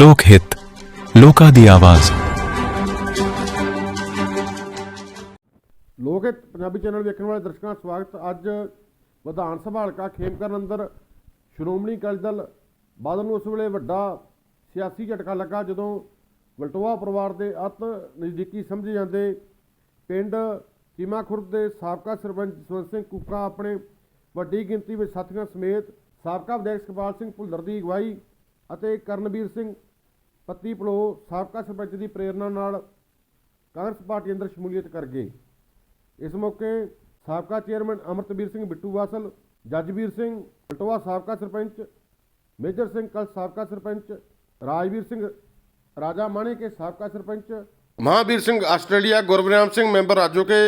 ਲੋਕ ਹਿੱਤ, ਲੋਕਾਂ ਦੀ ਆਵਾਜ਼। ਲੋਕ ਹਿੱਤ ਪੰਜਾਬੀ ਚੈਨਲ ਵੇਖਣ ਵਾਲੇ ਦਰਸ਼ਕਾਂ ਦਾ ਸਵਾਗਤ। ਅੱਜ ਵਿਧਾਨ ਸਭਾ ਹਲਕਾ ਖੇਮਕਰਨ ਅੰਦਰ ਸ਼੍ਰੋਮਣੀ ਅਕਾਲੀ ਦਲ ਬਾਦਲ ਨੂੰ ਉਸ ਵੇਲੇ ਵੱਡਾ ਸਿਆਸੀ ਝਟਕਾ ਲੱਗਾ, ਜਦੋਂ ਵਲਟੋਆ ਪਰਿਵਾਰ ਦੇ ਅਤ ਨਜ਼ਦੀਕੀ ਸਮਝੇ ਜਾਂਦੇ ਪਿੰਡ ਚੀਮਾ ਖੁਰਦ ਦੇ ਸਾਬਕਾ ਸਰਪੰਚ ਜਸਵੰਤ ਸਿੰਘ ਕੁੱਕਾ ਆਪਣੇ ਵੱਡੀ ਗਿਣਤੀ ਵਿੱਚ ਸਾਥੀਆਂ ਸਮੇਤ ਸਾਬਕਾ ਵਿਧਾਇਕ ਸੁਖਪਾਲ ਸਿੰਘ ਭੁੱਲਰ ਦੀ ਅਗਵਾਈ ਅਤੇ ਕਰਨਵੀਰ ਸਿੰਘ ਪੱਤੀ ਪਲੋ ਸਾਬਕਾ ਸਰਪੰਚ ਦੀ ਪ੍ਰੇਰਣਾ ਨਾਲ ਕਾਂਗਰਸ ਪਾਰਟੀ ਅੰਦਰ ਸ਼ਮੂਲੀਅਤ ਕਰ ਗਏ। ਇਸ ਮੌਕੇ ਸਾਬਕਾ ਚੇਅਰਮੈਨ ਅਮਰਤਵੀਰ ਸਿੰਘ ਬਿੱਟੂ ਵਾਸਲ ਜੱਜਵੀਰ ਸਿੰਘ, ਪਲਟੋਆ ਸਾਬਕਾ ਸਰਪੰਚ, ਮੇਜਰ ਸਿੰਘ ਕਲ ਸਾਬਕਾ ਸਰਪੰਚ, ਰਾਜਵੀਰ ਸਿੰਘ, ਰਾਜਾ ਮਾਣੇ ਕੇ ਸਾਬਕਾ ਸਰਪੰਚ। ਮਹਾਵੀਰ ਸਿੰਘ ਆਸਟ੍ਰੇਲੀਆ ਗੁਰਬਰਾਮ ਸਿੰਘ ਮੈਂਬਰ ਰਾਜੋਕੇ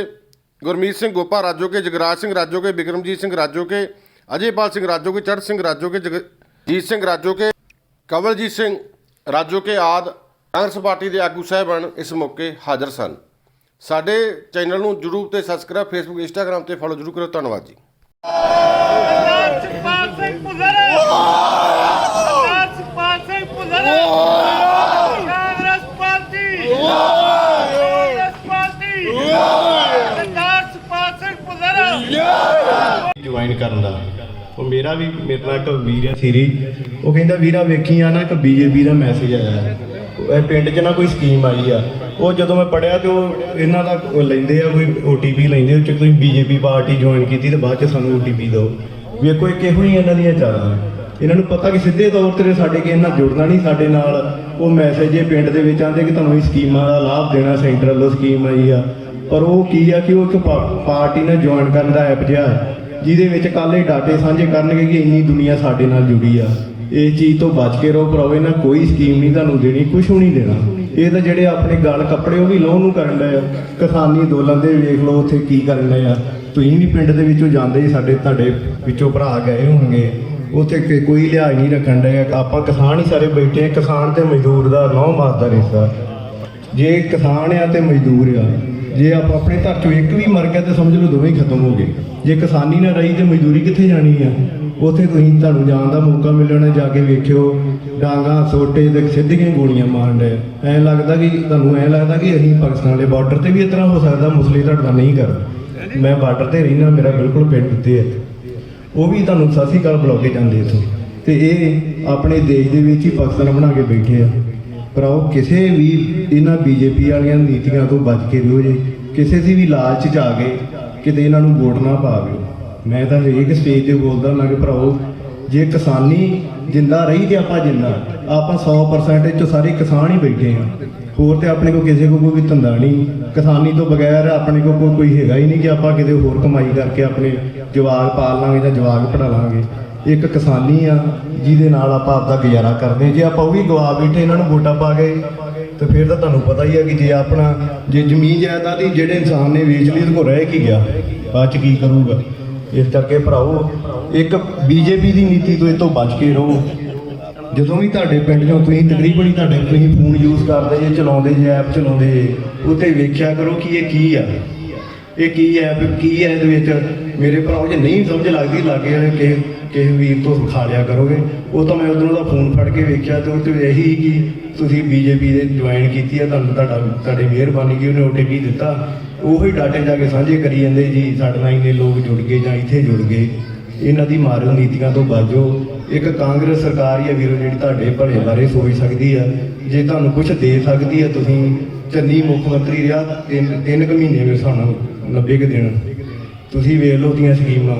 ਗੁਰਮੀਤ ਸਿੰਘ ਗੋਪਾ ਰਾਜੋਕੇ ਜਗਰਾਜ ਸਿੰਘ ਰਾਜੋਕੇ ਬਿਕਰਮਜੀਤ ਸਿੰਘ ਰਾਜੋਕੇ ਅਜੇਪਾਲ ਸਿੰਘ ਰਾਜੋਕੇ ਚੜ੍ਹ ਸਿੰਘ ਰਾਜੋਕੇ ਜਗਜੀਤ ਸਿੰਘ ਰਾਜੋਕੇ ਕਵਲਜੀਤ ਸਿੰਘ ਰਾਜੋਕੇ ਆਦ ਕਾਂਗਰਸ ਪਾਰਟੀ ਦੇ ਆਗੂ ਸਾਹਿਬਾਨ ਇਸ ਮੌਕੇ ਹਾਜ਼ਰ ਸਨ। ਸਾਡੇ ਚੈਨਲ ਨੂੰ ਜਰੂਰ ਤੇ ਸਬਸਕ੍ਰਾਈਬ ਫੇਸਬੁੱਕ ਇੰਸਟਾਗ੍ਰam ਤੇ ਫੋਲੋ ਜਰੂਰ ਕਰੋ। ਧੰਨਵਾਦ ਜੀ। ਜੁਆਇਨ ਕਰਨ ਦਾ। ਉਹ ਮੇਰਾ ਵੀ, ਮੇਰਾ ਨਾਲ ਇੱਕ ਵੀਰ ਆ ਸੀਰੀ। ਉਹ ਕਹਿੰਦਾ, ਵੀਰਾ ਵੇਖੀ ਆ ਨਾ, ਇੱਕ ਬੀਜੇਪੀ ਦਾ ਮੈਸੇਜ ਆਇਆ ਇਹ ਪਿੰਡ 'ਚ ਨਾ ਕੋਈ ਸਕੀਮ ਆਈ ਆ। ਉਹ ਜਦੋਂ ਮੈਂ ਪੜਿਆ ਤੇ ਉਹ ਇਹਨਾਂ ਦਾ ਉਹ ਲੈਂਦੇ ਆ, ਕੋਈ OTP ਲੈਂਦੇ ਉਹ ਚ ਤੁਸੀਂ ਬੀਜੇਪੀ ਪਾਰਟੀ ਜੁਆਇਨ ਕੀਤੀ ਤੇ ਬਾਅਦ ਚ ਸਾਨੂੰ OTP ਦਿਓ। ਵੇਖੋ, ਇਹ ਕਿਹੋ ਹੀ ਇਹਨਾਂ ਦੀਆਂ ਚਾਲਾਂ ਇਹਨਾਂ ਨੂੰ ਪਤਾ ਕਿ ਸਿੱਧੇ ਤੌਰ ਤੇ ਸਾਡੇ ਕੇ ਇਹਨਾਂ ਜੁੜਨਾ ਨਹੀਂ, ਸਾਡੇ ਨਾਲ ਉਹ ਮੈਸੇਜ ਇਹ ਪਿੰਡ ਦੇ ਵਿੱਚ ਆਂਦੇ ਕਿ ਤੁਹਾਨੂੰ ਇਹ ਸਕੀਮਾਂ ਦਾ ਲਾਭ ਦੇਣਾ ਸੈਂਟਰ ਵੱਲੋਂ ਸਕੀਮ ਆਈ ਆ। ਪਰ ਉਹ ਕੀ ਆ ਕਿ ਉਹ ਇੱਕ ਪਾ- ਪਾਰਟੀ ਨਾਲ ਜੁਆਇਨ ਕਰਨ ਦਾ ਐਪ ਜਿਹਾ ਹੈ। ਜਿਹਦੇ ਵਿੱਚ ਕੱਲ੍ਹ ਇਹ ਡਾਟੇ ਸਾਂਝੇ ਕਰਨਗੇ ਕਿ ਇੰਨੀ ਦੁਨੀਆ ਸਾਡੇ ਨਾਲ ਜੁੜੀ ਆ। ਇਹ ਚੀਜ਼ ਤੋਂ ਬਚ ਕੇ ਰਹੋ ਭਰਾਓ ਇਹਨਾਂ ਕੋਈ ਸਕੀਮ ਨਹੀਂ ਤੁਹਾਨੂੰ ਦੇਣੀ ਕੁਝ ਵੀ ਨਹੀਂ ਦੇਣਾ। ਇਹ ਤਾਂ ਜਿਹੜੇ ਆਪਣੇ ਗਲ ਕੱਪੜੇ, ਉਹ ਵੀ ਲੋਹ ਨੂੰ ਕਰਨ ਡਏ ਆ। ਕਿਸਾਨੀ ਅੰਦੋਲਨ ਦੇ ਵੇਖ ਲਓ ਉੱਥੇ ਕੀ ਕਰਨ ਡਏ ਆ। ਤੁਸੀਂ ਵੀ ਪਿੰਡ ਦੇ ਵਿੱਚੋਂ ਜਾਂਦੇ ਹੀ ਸਾਡੇ ਤੁਹਾਡੇ ਵਿੱਚੋਂ ਭਰਾ ਗਏ ਹੋਣਗੇ। ਉੱਥੇ ਕਿ- ਕੋਈ ਲਿਹਾਜ਼ ਨਹੀਂ ਰੱਖਣ ਡਏ ਆਪਾਂ ਕਿਸਾਨ ਹੀ ਸਾਰੇ ਬੈਠੇ ਆ, ਕਿਸਾਨ ਤੇ ਮਜ਼ਦੂਰ ਦਾ ਨੌ ਮਾਸ ਦਾ ਰਿਸ਼ਤਾ। ਜੇ ਕਿਸਾਨ ਆ ਤੇ ਮਜ਼ਦੂਰ ਆ। ਜੇ ਆਪਾਂ ਆਪਣੇ ਘਰ ਚੋਂ ਇੱਕ ਵੀ ਮਰ ਗਿਆ ਤੇ ਸਮਝ ਲਓ ਦੋਵੇਂ ਹੀ ਖਤਮ ਹੋ ਗਏ। ਜੇ ਕਿਸਾਨੀ ਨਾ ਰਹੀ ਤੇ ਮਜ਼ਦੂਰੀ ਕਿੱਥੇ ਜਾਣੀ ਆ? ਉੱਥੇ ਤੁਸੀਂ ਤੁਹਾਨੂੰ ਜਾਣ ਦਾ ਮੌਕਾ ਮਿਲਣਾ, ਜਾ ਕੇ ਵੇਖਿਓ। ਡਾਂਗਾ, ਸੋਟੇ ਤੇ ਸਿੱਧੀਆਂ ਗੋਲੀਆਂ ਮਾਰਨ ਦੇ ਐ ਲੱਗਦਾ ਕਿ ਤੁਹਾਨੂੰ ਐ ਲੱਗਦਾ ਕਿ ਅਸੀਂ ਪਾਕਿਸਤਾਨ ਵਾਲੇ ਬਾਰਡਰ ਤੇ ਵੀ ਇਸ ਤਰ੍ਹਾਂ ਹੋ ਸਕਦਾ, ਮੁਸਲੇ ਤੁਹਾਡਾ ਨਹੀਂ ਕਰ ਮੈਂ ਬਾਰਡਰ ਤੇ ਰਹਿਣਾ ਮੇਰਾ ਬਿਲਕੁਲ ਪਿੰਡ ਉੱਤੇ ਹੈ। ਉਹ ਵੀ ਤੁਹਾਨੂੰ ਸਤਿ ਕਾਲ ਬੁਲਾ ਕੇ ਜਾਂਦੇ ਇੱਥੋਂ। ਤੇ ਇਹ ਆਪਣੇ ਦੇਸ਼ ਦੇ ਵਿੱਚ ਹੀ ਪਾਕਿਸਤਾਨ ਬਣਾ ਕੇ ਬੈਠੇ ਆ। ਪਰ ਉਹ ਕਿਸੇ ਵੀ ਇਹਨਾਂ ਬੀਜੇਪੀ ਵਾਲੀਆਂ ਨੀਤੀਆਂ ਤੋਂ ਬਚ ਕੇ ਰਹੋ ਜੇ, ਕਿਸੇ ਦੀ ਵੀ ਲਾਲਚ ਚ ਆ ਕੇ ਕਿਤੇ ਇਹਨਾਂ ਨੂੰ ਵੋਟ ਨਾ ਪਾਵਿਓ ਮੈਂ ਤਾਂ ਹਰੇਕ ਸਟੇਜ ਤੇ ਬੋਲਦਾ ਨਾ ਕਿ ਭਰਾਓ, ਜੇ ਕਿਸਾਨੀ ਜਿੰਦਾ ਰਹੀ ਤੇ ਆਪਾਂ ਜਿੰਦਾ। ਆਪਾਂ 100% ਚ ਸਾਰੇ ਕਿਸਾਨ ਹੀ ਬੈਠੇ ਆ ਹੋਰ ਤੇ ਆਪਣੇ ਕੋਲ ਕਿਸੇ ਕੋਲ ਕੋਈ ਵੀ ਧੰਦਾ ਨਹੀਂ। ਕਿਸਾਨੀ ਤੋਂ ਬਗੈਰ ਆਪਣੇ ਕੋਲ ਕੋਈ ਕੋਈ ਹੈਗਾ ਹੀ ਨਹੀਂ ਕਿ ਆਪਾਂ ਕਿਤੇ ਹੋਰ ਕਮਾਈ ਕਰਕੇ ਆਪਣੇ ਜਵਾਕ ਪਾਲ ਲਾਂਗੇ ਜਾਂ ਜਵਾਕ ਪੜ੍ਹਾ ਲਾਂਗੇ। ਇੱਕ ਕਿਸਾਨੀ ਆ, ਜਿਹਦੇ ਨਾਲ ਆਪਾਂ ਆਪਦਾ ਗੁਜ਼ਾਰਾ ਕਰਦੇ ਹਾਂ। ਜੇ ਆਪਾਂ ਉਹ ਵੀ ਗਵਾ ਬੈਠੇ, ਇਹਨਾਂ ਨੂੰ ਵੋਟਾਂ ਪਾ ਕੇ ਤੇ ਫਿਰ ਤਾਂ ਤੁਹਾਨੂੰ ਪਤਾ ਹੀ ਆ ਕਿ ਜੇ ਆਪਣਾ ਜੇ ਜ਼ਮੀਨ ਜਾਇਦਾਦ ਹੀ ਜਿਹੜੇ ਇਨਸਾਨ ਨੇ ਵੇਚ ਲਈ ਉਹਦੇ ਕੋਲ ਰਹਿ ਕੀ ਗਿਆ? ਬਾਅਦ ਚ ਕੀ ਕਰੂਗਾ? ਇਸ ਕਰਕੇ ਭਰਾਓ ਇੱਕ ਬੀਜੇਪੀ ਦੀ ਨੀਤੀ ਤੋਂ ਇਹ ਤੋਂ ਬਚ ਕੇ ਰਹੋ। ਜਦੋਂ ਵੀ ਤੁਹਾਡੇ ਪਿੰਡ ਚੋਂ ਤੁਸੀਂ ਤਕਰੀਬਨ ਹੀ ਤੁਹਾਡੇ ਤੁਸੀਂ ਫੋਨ ਯੂਜ਼ ਕਰਦੇ ਜੇ ਚਲਾਉਂਦੇ ਜੇ ਐਪ ਚਲਾਉਂਦੇ ਜੇ, ਉੱਤੇ ਵੇਖਿਆ ਕਰੋ ਕਿ ਇਹ ਕੀ ਆ। ਇਹ ਕੀ ਐਪ ਕੀ ਹੈ ਇਹਦੇ ਵਿੱਚ? ਮੇਰੇ ਭਰਾਓ ਜੇ ਨਹੀਂ ਸਮਝ ਲੱਗਦੀ ਲਾਗੇ ਵਾਲੇ ਕਿਸੇ ਕਿਸੇ ਵੀਰ ਤੋਂ ਖਾ ਲਿਆ ਕਰੋਗੇ। ਉਹ ਤਾਂ ਮੈਂ ਉਧਰੋਂ ਦਾ ਫੋਨ ਫੜ ਕੇ ਵੇਖਿਆ ਤੇ ਉਹ ਤੇ ਇਹੀ ਕਿ ਤੁਸੀਂ ਬੀਜੇਪੀ ਦੇ ਜੁਆਇਨ ਕੀਤੀ ਆ, ਤੁਹਾਨੂੰ ਤੁਹਾਡਾ, ਤੁਹਾਡੀ ਮਿਹਰਬਾਨੀ ਕਿ ਉਹਨੇ OTP ਦਿੱਤਾ। ਉਹੀ ਡਾਟੇ ਜਾ ਕੇ ਸਾਂਝੇ ਕਰੀ ਜਾਂਦੇ ਜੀ, ਸਾਡੇ ਨਾਲ ਇੰਨੇ ਲੋਕ ਜੁੜ ਗਏ ਜਾਂ ਇੱਥੇ ਜੁੜ ਗਏ। ਇਹਨਾਂ ਦੀ ਮਾਰੂ ਨੀਤੀਆਂ ਤੋਂ ਬਾਜੋ, ਇੱਕ ਕਾਂਗਰਸ ਸਰਕਾਰ ਹੀ ਹੈ ਵੀਰੋ ਜਿਹੜੀ ਤੁਹਾਡੇ ਭਲੇ ਬਾਰੇ ਸੋਚ ਸਕਦੀ ਆ। ਜੇ ਤੁਹਾਨੂੰ ਕੁਝ ਦੇ ਸਕਦੀ ਆ, ਤੁਸੀਂ ਚੰਨੀ ਮੁੱਖ ਮੰਤਰੀ ਰਿਹਾ, ਤਿੰਨ ਤਿੰਨ ਕੁ ਮਹੀਨੇ ਮੇਰੇ ਸਾਨੂੰ ਨਾਲ 90 ਕੁ ਦਿਨ। ਤੁਸੀਂ ਵੇਖ ਲਓ ਦੀਆਂ ਸਕੀਮਾਂ।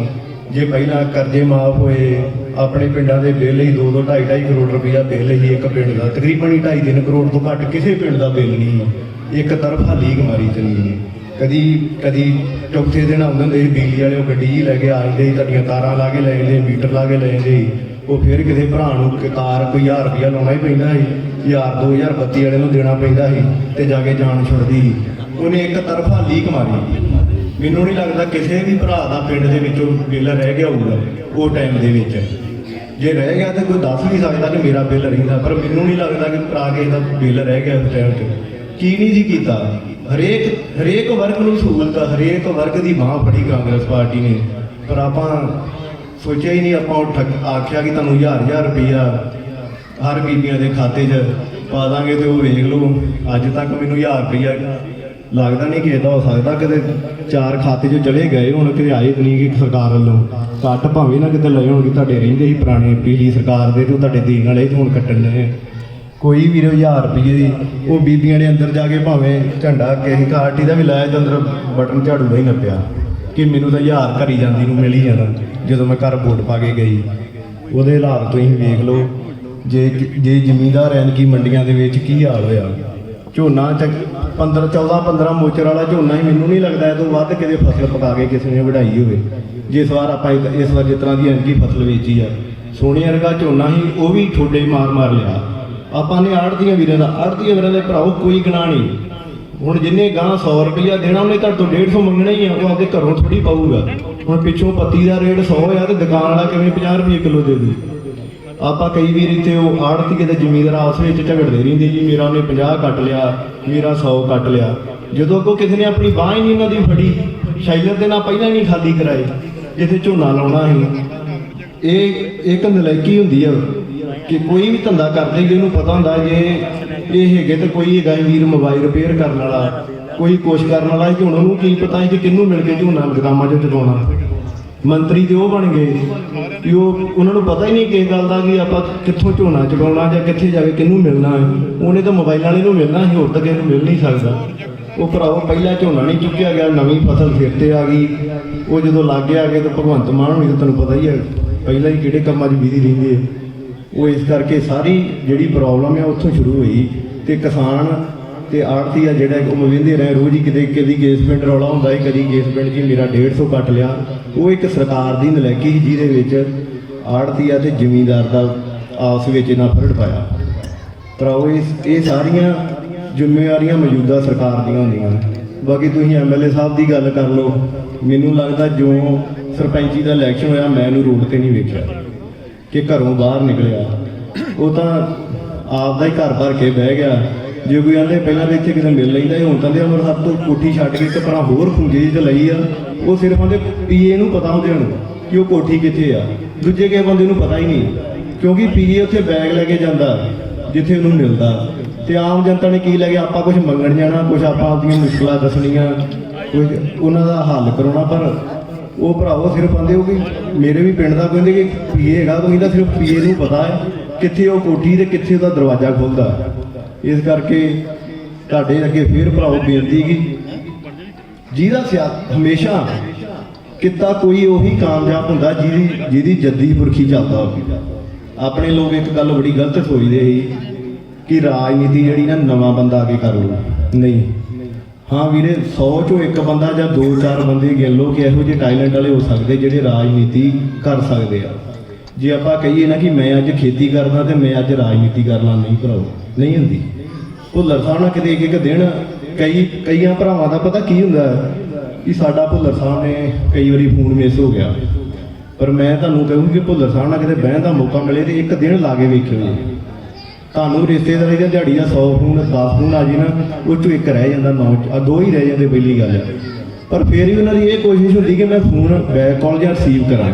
ਜੇ ਪਹਿਲਾਂ ਕਰਜ਼ੇ ਮਾਫ ਹੋਏ ਆਪਣੇ ਪਿੰਡਾਂ ਦੇ ਬਿੱਲ ਹੀ 2 2 2.5 2.5 ਕਰੋੜ ਰੁਪਇਆ ਬਿੱਲ ਹੀ ਇੱਕ ਪਿੰਡ ਦਾ। ਤਕਰੀਬਨ ਹੀ 2.5 3 ਕਰੋੜ ਤੋਂ ਘੱਟ ਕਿਸੇ ਪਿੰਡ ਦਾ ਬਿੱਲ ਨਹੀਂ ਇੱਕ ਤਰਫਾ ਲੀਕ ਮਾਰੀ ਚਲੀ ਕਦੀ ਕਦੀ ਚੌਥੇ ਦਿਨ ਆਉਂਦੇ ਹੁੰਦੇ ਸੀ, ਬਿਜਲੀ ਵਾਲੇ ਉਹ ਗੱਡੀ ਹੀ ਲੈ ਕੇ ਆ ਜਾਂਦੇ ਸੀ, ਤੁਹਾਡੀਆਂ ਤਾਰਾਂ ਲਾ ਕੇ ਲੈ ਜਾਂਦੇ ਮੀਟਰ ਲਾ ਕੇ ਲੈ ਜਾਂਦੇ ਉਹ ਫਿਰ ਕਿਸੇ ਭਰਾ ਨੂੰ ਕਿ ਤਾਰ ਕੋਈ 1000 ਰੁਪਇਆ ਲਾਉਣਾ ਹੀ ਪੈਂਦਾ ਸੀ 1000 2000 ਬੱਤੀ ਵਾਲੇ ਨੂੰ ਦੇਣਾ ਪੈਂਦਾ ਸੀ ਤੇ ਜਾ ਕੇ ਜਾਨ ਛੁੱਟਦੀ ਸੀ। ਉਹਨੇ ਇੱਕ ਤਰਫਾ ਲੀਕ ਮਾਰੀ। ਮੈਨੂੰ ਨਹੀਂ ਲੱਗਦਾ ਕਿਸੇ ਵੀ ਭਰਾ ਦਾ ਪਿੰਡ ਦੇ ਵਿੱਚੋਂ ਬਿੱਲ ਰਹਿ ਗਿਆ ਹੋਊਗਾ, ਉਹ ਟਾਈਮ ਦੇ ਵਿੱਚ। ਜੇ ਰਹਿ ਗਿਆ ਤਾਂ ਕੋਈ ਦੱਸ ਵੀ ਸਕਦਾ ਕਿ ਮੇਰਾ ਬਿੱਲ ਰਹਿੰਦਾ, ਪਰ ਮੈਨੂੰ ਨਹੀਂ ਲੱਗਦਾ ਕਿ ਭਰਾ ਕੇ ਦਾ ਬਿੱਲ ਰਹਿ ਗਿਆ ਉਸ ਟਾਈਮ ਤੇ। ਕੀ ਨਹੀਂ ਸੀ ਕੀਤਾ? ਹਰੇਕ ਹਰੇਕ ਵਰਗ ਨੂੰ ਸਹੂਲਤ ਹਰੇਕ ਵਰਗ ਦੀ ਬਾਹ ਫੜੀ ਕਾਂਗਰਸ ਪਾਰਟੀ ਨੇ। ਪਰ ਆਪਾਂ ਸੋਚਿਆ ਹੀ ਨਹੀਂ, ਆਪਾਂ ਉਹ ਠੱਗ ਆਖਿਆ ਕਿ ਤੁਹਾਨੂੰ ਹਜ਼ਾਰ ਹਜ਼ਾਰ ਰੁਪਈਆ ਹਰ ਬੀਬੀਆਂ ਦੇ ਖਾਤੇ 'ਚ ਪਾ ਦਾਂਗੇ ਤੇ ਉਹ ਵੇਖ ਲਓ। ਅੱਜ ਤੱਕ ਮੈਨੂੰ 1000 ਰੁਪਈਆ ਲੱਗਦਾ ਨਹੀਂ ਕਿ ਹੋ ਸਕਦਾ। ਕਿਤੇ ਚਾਰ ਖਾਤੇ 'ਚੋਂ ਚਲੇ ਗਏ ਹੁਣ, ਕਿਤੇ ਆਏ ਨਹੀਂ ਕਿ ਸਰਕਾਰ ਵੱਲੋਂ। ਕੱਟ ਭਾਵੇਂ ਨਾ ਕਿਤੇ ਲਏ ਹੋਣਗੇ ਤੁਹਾਡੇ ਰਹਿੰਦੇ ਸੀ ਪੁਰਾਣੇ ਪਿਛਲੀ ਸਰਕਾਰ ਦੇ ਤੇ ਉਹ ਤੁਹਾਡੇ ਦੇਣ ਵਾਲੇ ਤੇ ਹੁਣ ਕੱਟਣ ਲਏ ਆ। ਕੋਈ ਵੀਰ 1000 ਰੁਪਏ ਦੀ, ਉਹ ਬੀਬੀਆਂ ਨੇ ਅੰਦਰ ਜਾ ਕੇ ਭਾਵੇਂ ਝੰਡਾ ਕਿਸੇ ਪਾਰਟੀ ਦਾ ਵੀ ਲਾਇਆ ਤੇ ਅੰਦਰ ਬਟਨ ਝਾੜੂ ਦਾ ਹੀ ਨੱਪਿਆ। ਕਿ ਮੈਨੂੰ ਤਾਂ 1000 ਘਰੀ ਜਾਂਦੀ ਨੂੰ ਮਿਲ ਹੀ ਜਾਣਾ, ਜਦੋਂ ਮੈਂ ਘਰ ਵੋਟ ਪਾ ਕੇ ਗਈ। ਉਹਦੇ ਹਾਲਾਤ ਤੁਸੀਂ ਵੇਖ ਲਓ, ਜੇ ਜੇ ਜ਼ਮੀਂਦਾਰ ਐਨ ਕੀ ਮੰਡੀਆਂ ਦੇ ਵਿੱਚ ਕੀ ਹਾਲ ਹੋਇਆ। ਝੋਨਾ ਚੱਕ 15 14 15 ਮੋਚਰ ਵਾਲਾ ਝੋਨਾ ਹੀ ਮੈਨੂੰ ਨਹੀਂ ਲੱਗਦਾ ਇਹ ਤੋਂ ਵੱਧ ਕਿਤੇ ਫਸਲ ਪਕਾ ਕੇ ਕਿਸੇ ਨੇ ਵਢਾਈ ਹੋਵੇ। ਜਿਸ ਵਾਰ ਆਪਾਂ ਇਸ ਵਾਰ ਜਿਸ ਤਰ੍ਹਾਂ ਦੀ ਐਨਕੀ ਫਸਲ ਵੇਚੀ ਆ। ਸੋਨੇ ਵਰਗਾ ਝੋਨਾ ਹੀ, ਉਹ ਵੀ ਠੋਡੇ ਮਾਰ ਮਾਰ ਲਿਆ। ਆਪਾਂ ਨੇ ਆੜਤੀਆਂ ਵੀਰਾਂ ਦਾ ਆੜਤੀਆਂ ਵੀਰਾਂ ਦੇ ਭਰਾਓ, ਕੋਈ ਗਣਾ ਨਹੀਂ। ਹੁਣ ਜਿੰਨੇ ਗਾਂ 100 ਰੁਪਇਆ ਦੇਣਾ, ਉਹਨੇ ਤੁਹਾਡੇ ਤੋਂ 150 ਮੰਗਣਾ ਹੀ ਆ, ਉਹ ਆਪਦੇ ਘਰੋਂ ਥੋੜੀ ਪਾਊਗਾ। ਹੁਣ ਪਿੱਛੋਂ ਪੱਤੀ ਦਾ ਰੇਟ 100 ਆ ਤੇ ਦੁਕਾਨ ਵਾਲਾ ਕਿਵੇਂ 50 ਰੁਪਏ ਕਿਲੋ ਦੇ ਦੂ। ਆਪਾਂ ਕਈ ਵਾਰ ਇੱਥੇ ਉਹ ਆੜਤੀਏ ਦੇ ਜ਼ਮੀਂਦਾਰ ਆਪਸ ਵਿੱਚ ਝਗੜਦੇ ਰਹਿੰਦੇ ਜੀ, ਮੇਰਾ ਉਹਨੇ 50 ਕੱਟ ਲਿਆ, ਮੇਰਾ 100 ਕੱਟ ਲਿਆ। ਜਦੋਂ ਅੱਗੋਂ ਕਿਸੇ ਨੇ ਆਪਣੀ ਬਾਂਹ ਹੀ ਨਹੀਂ ਉਹਨਾਂ ਦੀ ਫੜੀ, ਸ਼ੈਲਰ ਦੇ ਨਾਲ ਪਹਿਲਾਂ ਹੀ ਨਹੀਂ ਖਾਲੀ ਕਰਾਏ ਜਿੱਥੇ ਝੋਨਾ ਲਾਉਣਾ ਸੀ। ਇਹ ਇੱਕ ਨਲਾਇਕੀ ਹੁੰਦੀ ਆ ਕਿ ਕੋਈ ਵੀ ਧੰਦਾ ਕਰਦੇ ਜੇ ਉਹਨੂੰ ਪਤਾ ਹੁੰਦਾ ਜੇ ਇਹ ਹੈਗੇ ਤੇ ਕੋਈ ਹੈਗਾ ਵੀਰ ਮੋਬਾਈਲ ਰਿਪੇਅਰ ਕਰਨ ਵਾਲਾ, ਕੋਈ ਕੁਛ ਕਰਨ ਵਾਲਾ ਕਿ ਹੁਣ ਉਹਨੂੰ ਕੀ ਪਤਾ ਕਿ ਕਿੰਨੂੰ ਮਿਲ ਕੇ ਝੋਨਾ, ਗਦਾਮਾਂ 'ਚ ਚਲਾਉਣਾ ਮੰਤਰੀ ਤੇ ਉਹ ਬਣ ਗਏ ਕਿ ਉਹ ਉਹਨਾਂ ਨੂੰ ਪਤਾ ਹੀ ਨਹੀਂ ਕਿਸ ਗੱਲ ਦਾ ਕਿ ਆਪਾਂ ਕਿੱਥੋਂ ਝੋਨਾ ਚੁਕਾਉਣਾ ਜਾਂ ਕਿੱਥੇ ਜਾ ਕੇ ਕਿਹਨੂੰ ਮਿਲਣਾ ਹੈ। ਉਹਨੇ ਤਾਂ ਮੋਬਾਈਲ ਵਾਲੇ ਨੂੰ ਮਿਲਣਾ ਸੀ, ਹੋਰ ਤਾਂ ਕਿਸੇ ਨੂੰ ਮਿਲ ਨਹੀਂ ਸਕਦਾ। ਉਹ ਭਰਾਵੋ, ਪਹਿਲਾਂ ਝੋਨਾ ਨਹੀਂ ਚੁੱਕਿਆ ਗਿਆ, ਨਵੀਂ ਫਸਲ ਫਿਰ ਤੇ ਆ ਗਈ। ਉਹ ਜਦੋਂ ਲਾਗੇ ਆ ਗਏ ਤਾਂ ਭਗਵੰਤ ਮਾਨ ਹੋਣੀ ਤਾਂ ਤੁਹਾਨੂੰ ਪਤਾ ਹੀ ਹੈ, ਪਹਿਲਾਂ ਹੀ ਕਿਹੜੇ ਕੰਮਾਂ 'ਚ ਬਿਜ਼ੀ ਰਹਿੰਦੇ ਉਹ ਇਸ ਕਰਕੇ ਸਾਰੀ ਜਿਹੜੀ ਪ੍ਰੋਬਲਮ ਹੈ ਉੱਥੋਂ ਸ਼ੁਰੂ ਹੋਈ ਤੇ ਕਿਸਾਨ ਤੇ ਆੜਤੀ ਆ ਜਿਹੜਾ ਉਹ ਮਵਿੰਦੇ ਰਹੇ ਰੋਜ਼ ਹੀ ਕਿਤੇ ਕਦੀ ਕੇਸ ਪਿੰਡ ਰੌਲਾ ਹੁੰਦਾ ਹੈ ਕਦੀ ਕੇਸ ਪਿੰਡ 'ਚ ਮੇਰਾ 150 ਕੱਟ ਲਿਆ। ਉਹ ਇੱਕ ਸਰਕਾਰ ਦੀ ਨਲੈਕੀ ਸੀ, ਜਿਹਦੇ ਵਿੱਚ ਆੜਤੀ ਆ ਤੇ ਜ਼ਮੀਂਦਾਰ ਦਾ ਆਪਸ ਵਿੱਚ ਇਹਨਾਂ ਫਰੜ ਪਾਇਆ। ਤਰਾਓ ਉਹ ਇਹ ਇਹ ਸਾਰੀਆਂ ਜ਼ਿੰਮੇਵਾਰੀਆਂ ਮੌਜੂਦਾ ਸਰਕਾਰ ਦੀਆਂ ਹੁੰਦੀਆਂ ਬਾਕੀ ਤੁਸੀਂ ਐਮਐਲਏ ਸਾਹਿਬ ਦੀ ਗੱਲ ਕਰ ਲਓ, ਮੈਨੂੰ ਲੱਗਦਾ ਜੋ ਸਰਪੰਚੀ ਦਾ ਇਲੈਕਸ਼ਨ ਹੋਇਆ, ਮੈਂ ਇਹਨੂੰ ਰੋਡ ਤੇ ਨਹੀਂ ਵੇਖਿਆ ਕਿ ਘਰੋਂ ਬਾਹਰ ਨਿਕਲਿਆ। ਉਹ ਤਾਂ ਆਪ ਦਾ ਹੀ ਘਰ ਭਰ ਕੇ ਬਹਿ ਗਿਆ। ਜੇ ਕੋਈ ਆਂਦੇ ਪਹਿਲਾਂ ਤਾਂ ਇੱਥੇ ਕਿਤੇ ਮਿਲ ਲੈਂਦਾ ਸੀ, ਹੁਣ ਤਾਂ ਦੇ ਅੰਮ੍ਰਿਤਸਰ ਤੋਂ ਕੋਠੀ ਛੱਡ ਕੇ ਇੱਕ ਪਰਾਂ ਹੋਰ ਖੁੰਝੇ ਚ ਲਈ ਆ। ਉਹ ਸਿਰਫ ਉਹਦੇ ਪੀਏ ਨੂੰ ਪਤਾ ਹੁੰਦੇ ਨੂੰ ਕਿ ਉਹ ਕੋਠੀ ਕਿੱਥੇ ਆ। ਦੂਜੇ ਕਿਸੇ ਬੰਦੇ ਨੂੰ ਪਤਾ ਹੀ ਨਹੀਂ ਕਿਉਂਕਿ ਪੀਏ ਉੱਥੇ ਬੈਗ ਲੈ ਕੇ ਜਾਂਦਾ ਜਿੱਥੇ ਉਹਨੂੰ ਮਿਲਦਾ। ਤੇ ਆਮ ਜਨਤਾ ਨੇ ਕੀ ਲੈ ਕੇ ਆਪਾਂ ਕੁਝ ਮੰਗਣ ਜਾਣਾ ਕੁਝ ਆਪਾਂ ਆਪਣੀਆਂ ਮੁਸ਼ਕਲਾਂ ਦੱਸਣੀਆਂ ਕੁਝ ਉਹਨਾਂ ਦਾ ਹੱਲ ਕਰਾਉਣਾ ਪਰ ਉਹ ਭਰਾਵੋ ਸਿਰਫ ਆਂਦੇ ਉਹ ਕਿ ਮੇਰੇ ਵੀ ਪਿੰਡ ਦਾ ਕਹਿੰਦੇ ਕਿ ਪੀਏ ਹੈਗਾ ਕੋਈ ਤਾਂ ਸਿਰਫ ਪੀਏ ਨੂੰ ਪਤਾ ਹੈ ਕਿੱਥੇ ਉਹ ਕੋਠੀ ਤੇ ਕਿੱਥੇ ਉਹਦਾ ਦਰਵਾਜ਼ਾ ਖੁੱਲਦਾ। ਇਸ ਕਰਕੇ ਤੁਹਾਡੇ ਅੱਗੇ ਫੇਰ ਭਰਾਓ ਬੇਨਤੀ ਕਿ। ਜਿਹਦਾ ਸਿਆ ਹਮੇਸ਼ਾ ਕਿੱਤਾ ਕੋਈ ਉਹੀ ਕਾਮਯਾਬ ਹੁੰਦਾ ਜਿਹਦੀ ਜਿਹਦੀ ਜੱਦੀ ਪੁਰਖੀ ਚੱਲਦਾ ਹੋਵੇ। ਆਪਣੇ ਲੋਕ ਇੱਕ ਗੱਲ ਬੜੀ ਗਲਤ ਸੋਚਦੇ ਸੀ ਕਿ ਰਾਜਨੀਤੀ ਜਿਹੜੀ ਨਾ ਨਵਾਂ ਬੰਦਾ ਆ ਕੇ ਕਰ ਲੂ ਨਹੀਂ। ਹਾਂ ਵੀਰੇ 100 ਚੋਂ ਇੱਕ ਬੰਦਾ ਜਾਂ ਦੋ ਚਾਰ ਬੰਦੇ ਗਿਣ ਲਓ ਕਿ ਇਹੋ ਜਿਹੇ ਟੈਲੈਂਟ ਵਾਲੇ ਹੋ ਸਕਦੇ ਜਿਹੜੇ ਰਾਜਨੀਤੀ ਕਰ ਸਕਦੇ ਆ। ਜੇ ਆਪਾਂ ਕਹੀਏ ਨਾ ਕਿ ਮੈਂ ਅੱਜ ਖੇਤੀ ਕਰਦਾ ਤੇ ਮੈਂ ਅੱਜ ਰਾਜਨੀਤੀ ਕਰਨਾ ਨਹੀਂ ਭਰਾਓ। ਨਹੀਂ ਹੁੰਦੀ। ਭੁੱਲਰ ਸਾਹਿਬ ਨਾਲ ਕਿਤੇ ਇੱਕ ਇੱਕ ਦਿਨ ਕਈ, ਕਈਆਂ ਭਰਾਵਾਂ ਦਾ ਪਤਾ ਕੀ ਹੁੰਦਾ ਹੈ ਕਿ ਸਾਡਾ ਭੁੱਲਰ ਸਾਹਿਬ ਨੇ ਕਈ ਵਾਰੀ ਫੋਨ ਮਿਸ ਹੋ ਗਿਆ। ਪਰ ਮੈਂ ਤੁਹਾਨੂੰ ਕਹੂੰਗੀ ਕਿ ਭੁੱਲਰ ਸਾਹਿਬ ਨਾਲ ਕਿਤੇ ਬਹਿਣ ਦਾ ਮੌਕਾ ਮਿਲੇ ਤੇ ਇੱਕ ਦਿਨ ਲਾ ਕੇ ਵੇਖਿਓ ਜੀ। ਤੁਹਾਨੂੰ ਰਿਸ਼ਤੇਦਾਰੀ ਦਾ ਦਿਹਾੜੀ ਦਾ 100 ਫੋਨ 10 ਫੋਨ ਆ ਜੀ ਨਾ, ਉਹ ਚੋਂ ਇੱਕ ਰਹਿ ਜਾਂਦਾ ਨੌ, ਆ ਦੋ ਹੀ ਰਹਿ ਜਾਂਦੇ ਪਹਿਲੀ ਗੱਲ। ਹੈ ਪਰ ਫਿਰ ਵੀ ਉਹਨਾਂ ਦੀ ਇਹ ਕੋਸ਼ਿਸ਼ ਹੁੰਦੀ ਕਿ ਮੈਂ ਫੋਨ ਬੈਕ ਕਾਲ ਜਾਂ ਰਿਸੀਵ ਕਰਾਂ।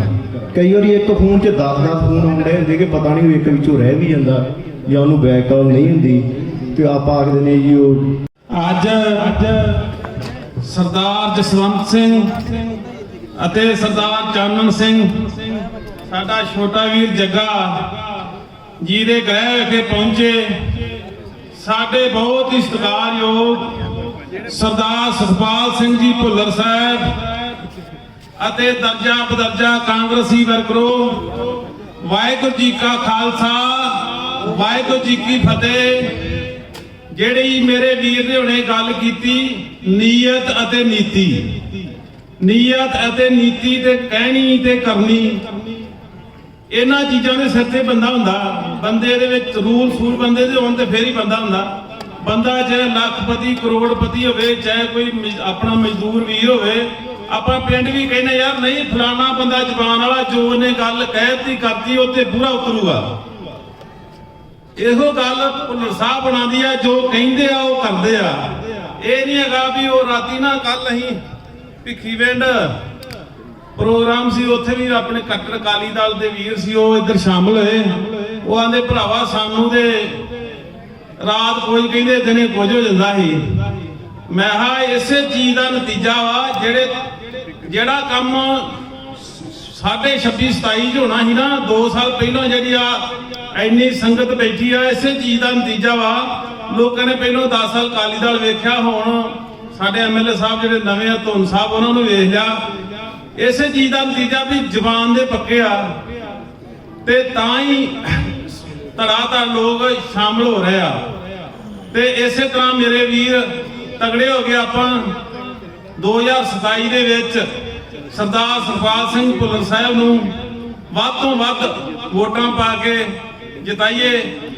ਕਈ ਵਾਰੀ ਇੱਕ ਫੋਨ 'ਚ 10-10 ਫੋਨ ਆਉਂਦੇ ਹੁੰਦੇ ਕਿ ਪਤਾ ਨਹੀਂ ਉਹ ਇੱਕ ਵਿੱਚੋਂ ਰਹਿ ਵੀ ਜਾਂਦਾ। ਜਾਂ ਉਹਨੂੰ ਬੈਕ ਕਾਲ ਨਹੀਂ ਹੁੰਦੀ, ਤੇ ਆਪਾਂ ਆਖਦੇ ਨੇ ਜੀ ਉਹ ਅੱਜ ਅੱਜ ਸਰਦਾਰ ਜਸਵੰਤ ਸਿੰਘ ਅਤੇ ਸਰਦਾਰ ਚਾਨਣ ਸਿੰਘ, ਸਾਡਾ ਛੋਟਾ ਵੀਰ ਜੱਗਾ ਜੀ ਦੇ ਗ੍ਰਹਿ ਵਿਖੇ ਪਹੁੰਚੇ। ਸਾਡੇ ਬਹੁਤ ਹੀ ਸਤਿਕਾਰਯੋਗ ਸਰਦਾਰ ਸੁਖਪਾਲ ਸਿੰਘ ਜੀ ਭੁੱਲਰ ਸਾਹਿਬ ਅਤੇ ਦਰਜਾ ਬਦਰਜਾ ਕਾਂਗਰਸੀ ਵਰਕਰੋ, ਵਾਹਿਗੁਰੂ ਜੀ ਕਾ ਖਾਲਸਾ ਵਾਹਿਗੁਰੂ ਜੀ ਕੀ ਫਤਿਹ। ਜਿਹੜੀ ਮੇਰੇ ਵੀਰ ਨੇ ਹੁਣੇ ਗੱਲ ਕੀਤੀ, ਨੀਅਤ ਅਤੇ ਨੀਤੀ। ਨੀਅਤ ਅਤੇ ਨੀਤੀ ਤੇ ਕਹਿਣੀ ਤੇ ਕਰਨੀ। ਇਹਨਾਂ ਚੀਜ਼ਾਂ ਦੇ ਸਿਰ ਤੇ ਬੰਦਾ ਹੁੰਦਾ। ਬੰਦੇ ਦੇ ਵਿੱਚ ਰੂਲ ਸੂਲ ਬੰਦੇ ਦੇ ਹੋਣ ਤੇ ਫੇਰ ਹੀ ਬੰਦਾ ਹੁੰਦਾ। ਬੰਦਾ ਚਾਹੇ ਲੱਖਪਤੀ, ਕਰੋੜਪਤੀ ਹੋਵੇ, ਚਾਹੇ ਕੋਈ ਆਪਣਾ ਮਜ਼ਦੂਰ ਵੀਰ ਹੋਵੇ, ਆਪਾਂ ਪਿੰਡ ਵੀ ਕਹਿੰਦੇ ਯਾਰ ਨਹੀਂ, ਫਲਾਣਾ ਬੰਦਾ ਜ਼ਬਾਨ ਵਾਲਾ ਜੋ ਉਹਨੇ ਗੱਲ ਕਹਿਤੀ, ਕਰਤੀ, ਉਹ ਤੇ ਪੂਰਾ ਉਤਰੂਗਾ। ਇਹੋ ਗੱਲ ਭੁੱਲਰ ਸਾਹਿਬ ਬਣਾਉਂਦੀ ਆ, ਜੋ ਕਹਿੰਦੇ ਆ, ਉਹ ਕਰਦੇ ਆ। ਇਹ ਨਹੀਂ ਹੈਗਾ ਵੀ ਉਹ ਰਾਤੀ ਨਾ ਕੱਲ ਅਸੀਂ ਭਿੱਖੀ ਵਿੰਡ ਪ੍ਰੋਗਰਾਮ ਸੀ, ਉੱਥੇ ਵੀ ਆਪਣੇ ਕੱਟੜ ਅਕਾਲੀ ਦਲ ਦੇ ਵੀਰ ਸੀ, ਉਹ ਇੱਧਰ ਸ਼ਾਮਲ ਹੋਏ। ਉਹ ਆਂਦੇ, ਭਰਾਵਾ, ਸਾਨੂੰ ਦੇ ਰਾਤ ਕੋਈ ਕਹਿੰਦੇ, ਦਿਨੇ ਕੁਝ ਹੋ ਜਾਂਦਾ ਸੀ। ਮੈਂ ਹਾਂ ਇਸੇ ਚੀਜ਼ ਦਾ ਨਤੀਜਾ ਵਾ, ਜਿਹੜੇ, ਜਿਹੜਾ ਕੰਮ ਸਾਡੇ 26 27 ਚ ਹੋਣਾ ਸੀ ਨਾ 2 ਸਾਲ ਪਹਿਲਾਂ ਜਿਹੜੀ ਆ ਇੰਨੀ ਸੰਗਤ ਬੈਠੀ ਆ, ਇਸੇ ਚੀਜ਼ ਦਾ ਨਤੀਜਾ ਵਾ। ਲੋਕਾਂ ਨੇ ਪਹਿਲਾਂ 10 ਸਾਲ ਕਾਲੀ ਦਲ ਵੇਖਿਆ, ਹੁਣ ਸਾਡੇ ਐਮਐਲਏ ਸਾਹਿਬ ਜਿਹੜੇ ਨਵੇਂ ਆ, ਧੁੰਨ ਸਾਹਿਬ, ਉਹਨਾਂ ਨੂੰ ਵੇਖ ਲਿਆ। ਇਸੇ ਚੀਜ਼ ਦਾ ਨਤੀਜਾ ਵੀ ਜ਼ਬਾਨ ਦੇ ਪੱਕੇ ਆ। ਤੇ ਤਾਂ ਹੀ ਧੜਾ ਧੜ ਲੋਕ ਸ਼ਾਮਲ ਹੋ ਰਹੇ ਆ। ਤੇ ਇਸੇ ਤਰ੍ਹਾਂ ਮੇਰੇ ਵੀਰ, ਤਗੜੇ ਹੋ ਗਏ ਆਪਾਂ। 2027 ਦੇ ਵਿੱਚ ਸਰਦਾਰ ਸਰਪਾਲ ਸਿੰਘ ਭੁੱਲਰ ਸਾਹਿਬ ਨੂੰ ਵੱਧ ਤੋਂ ਵੱਧ ਵੋਟਾਂ ਪਾ ਕੇ ਜਿਤਾਈਏ।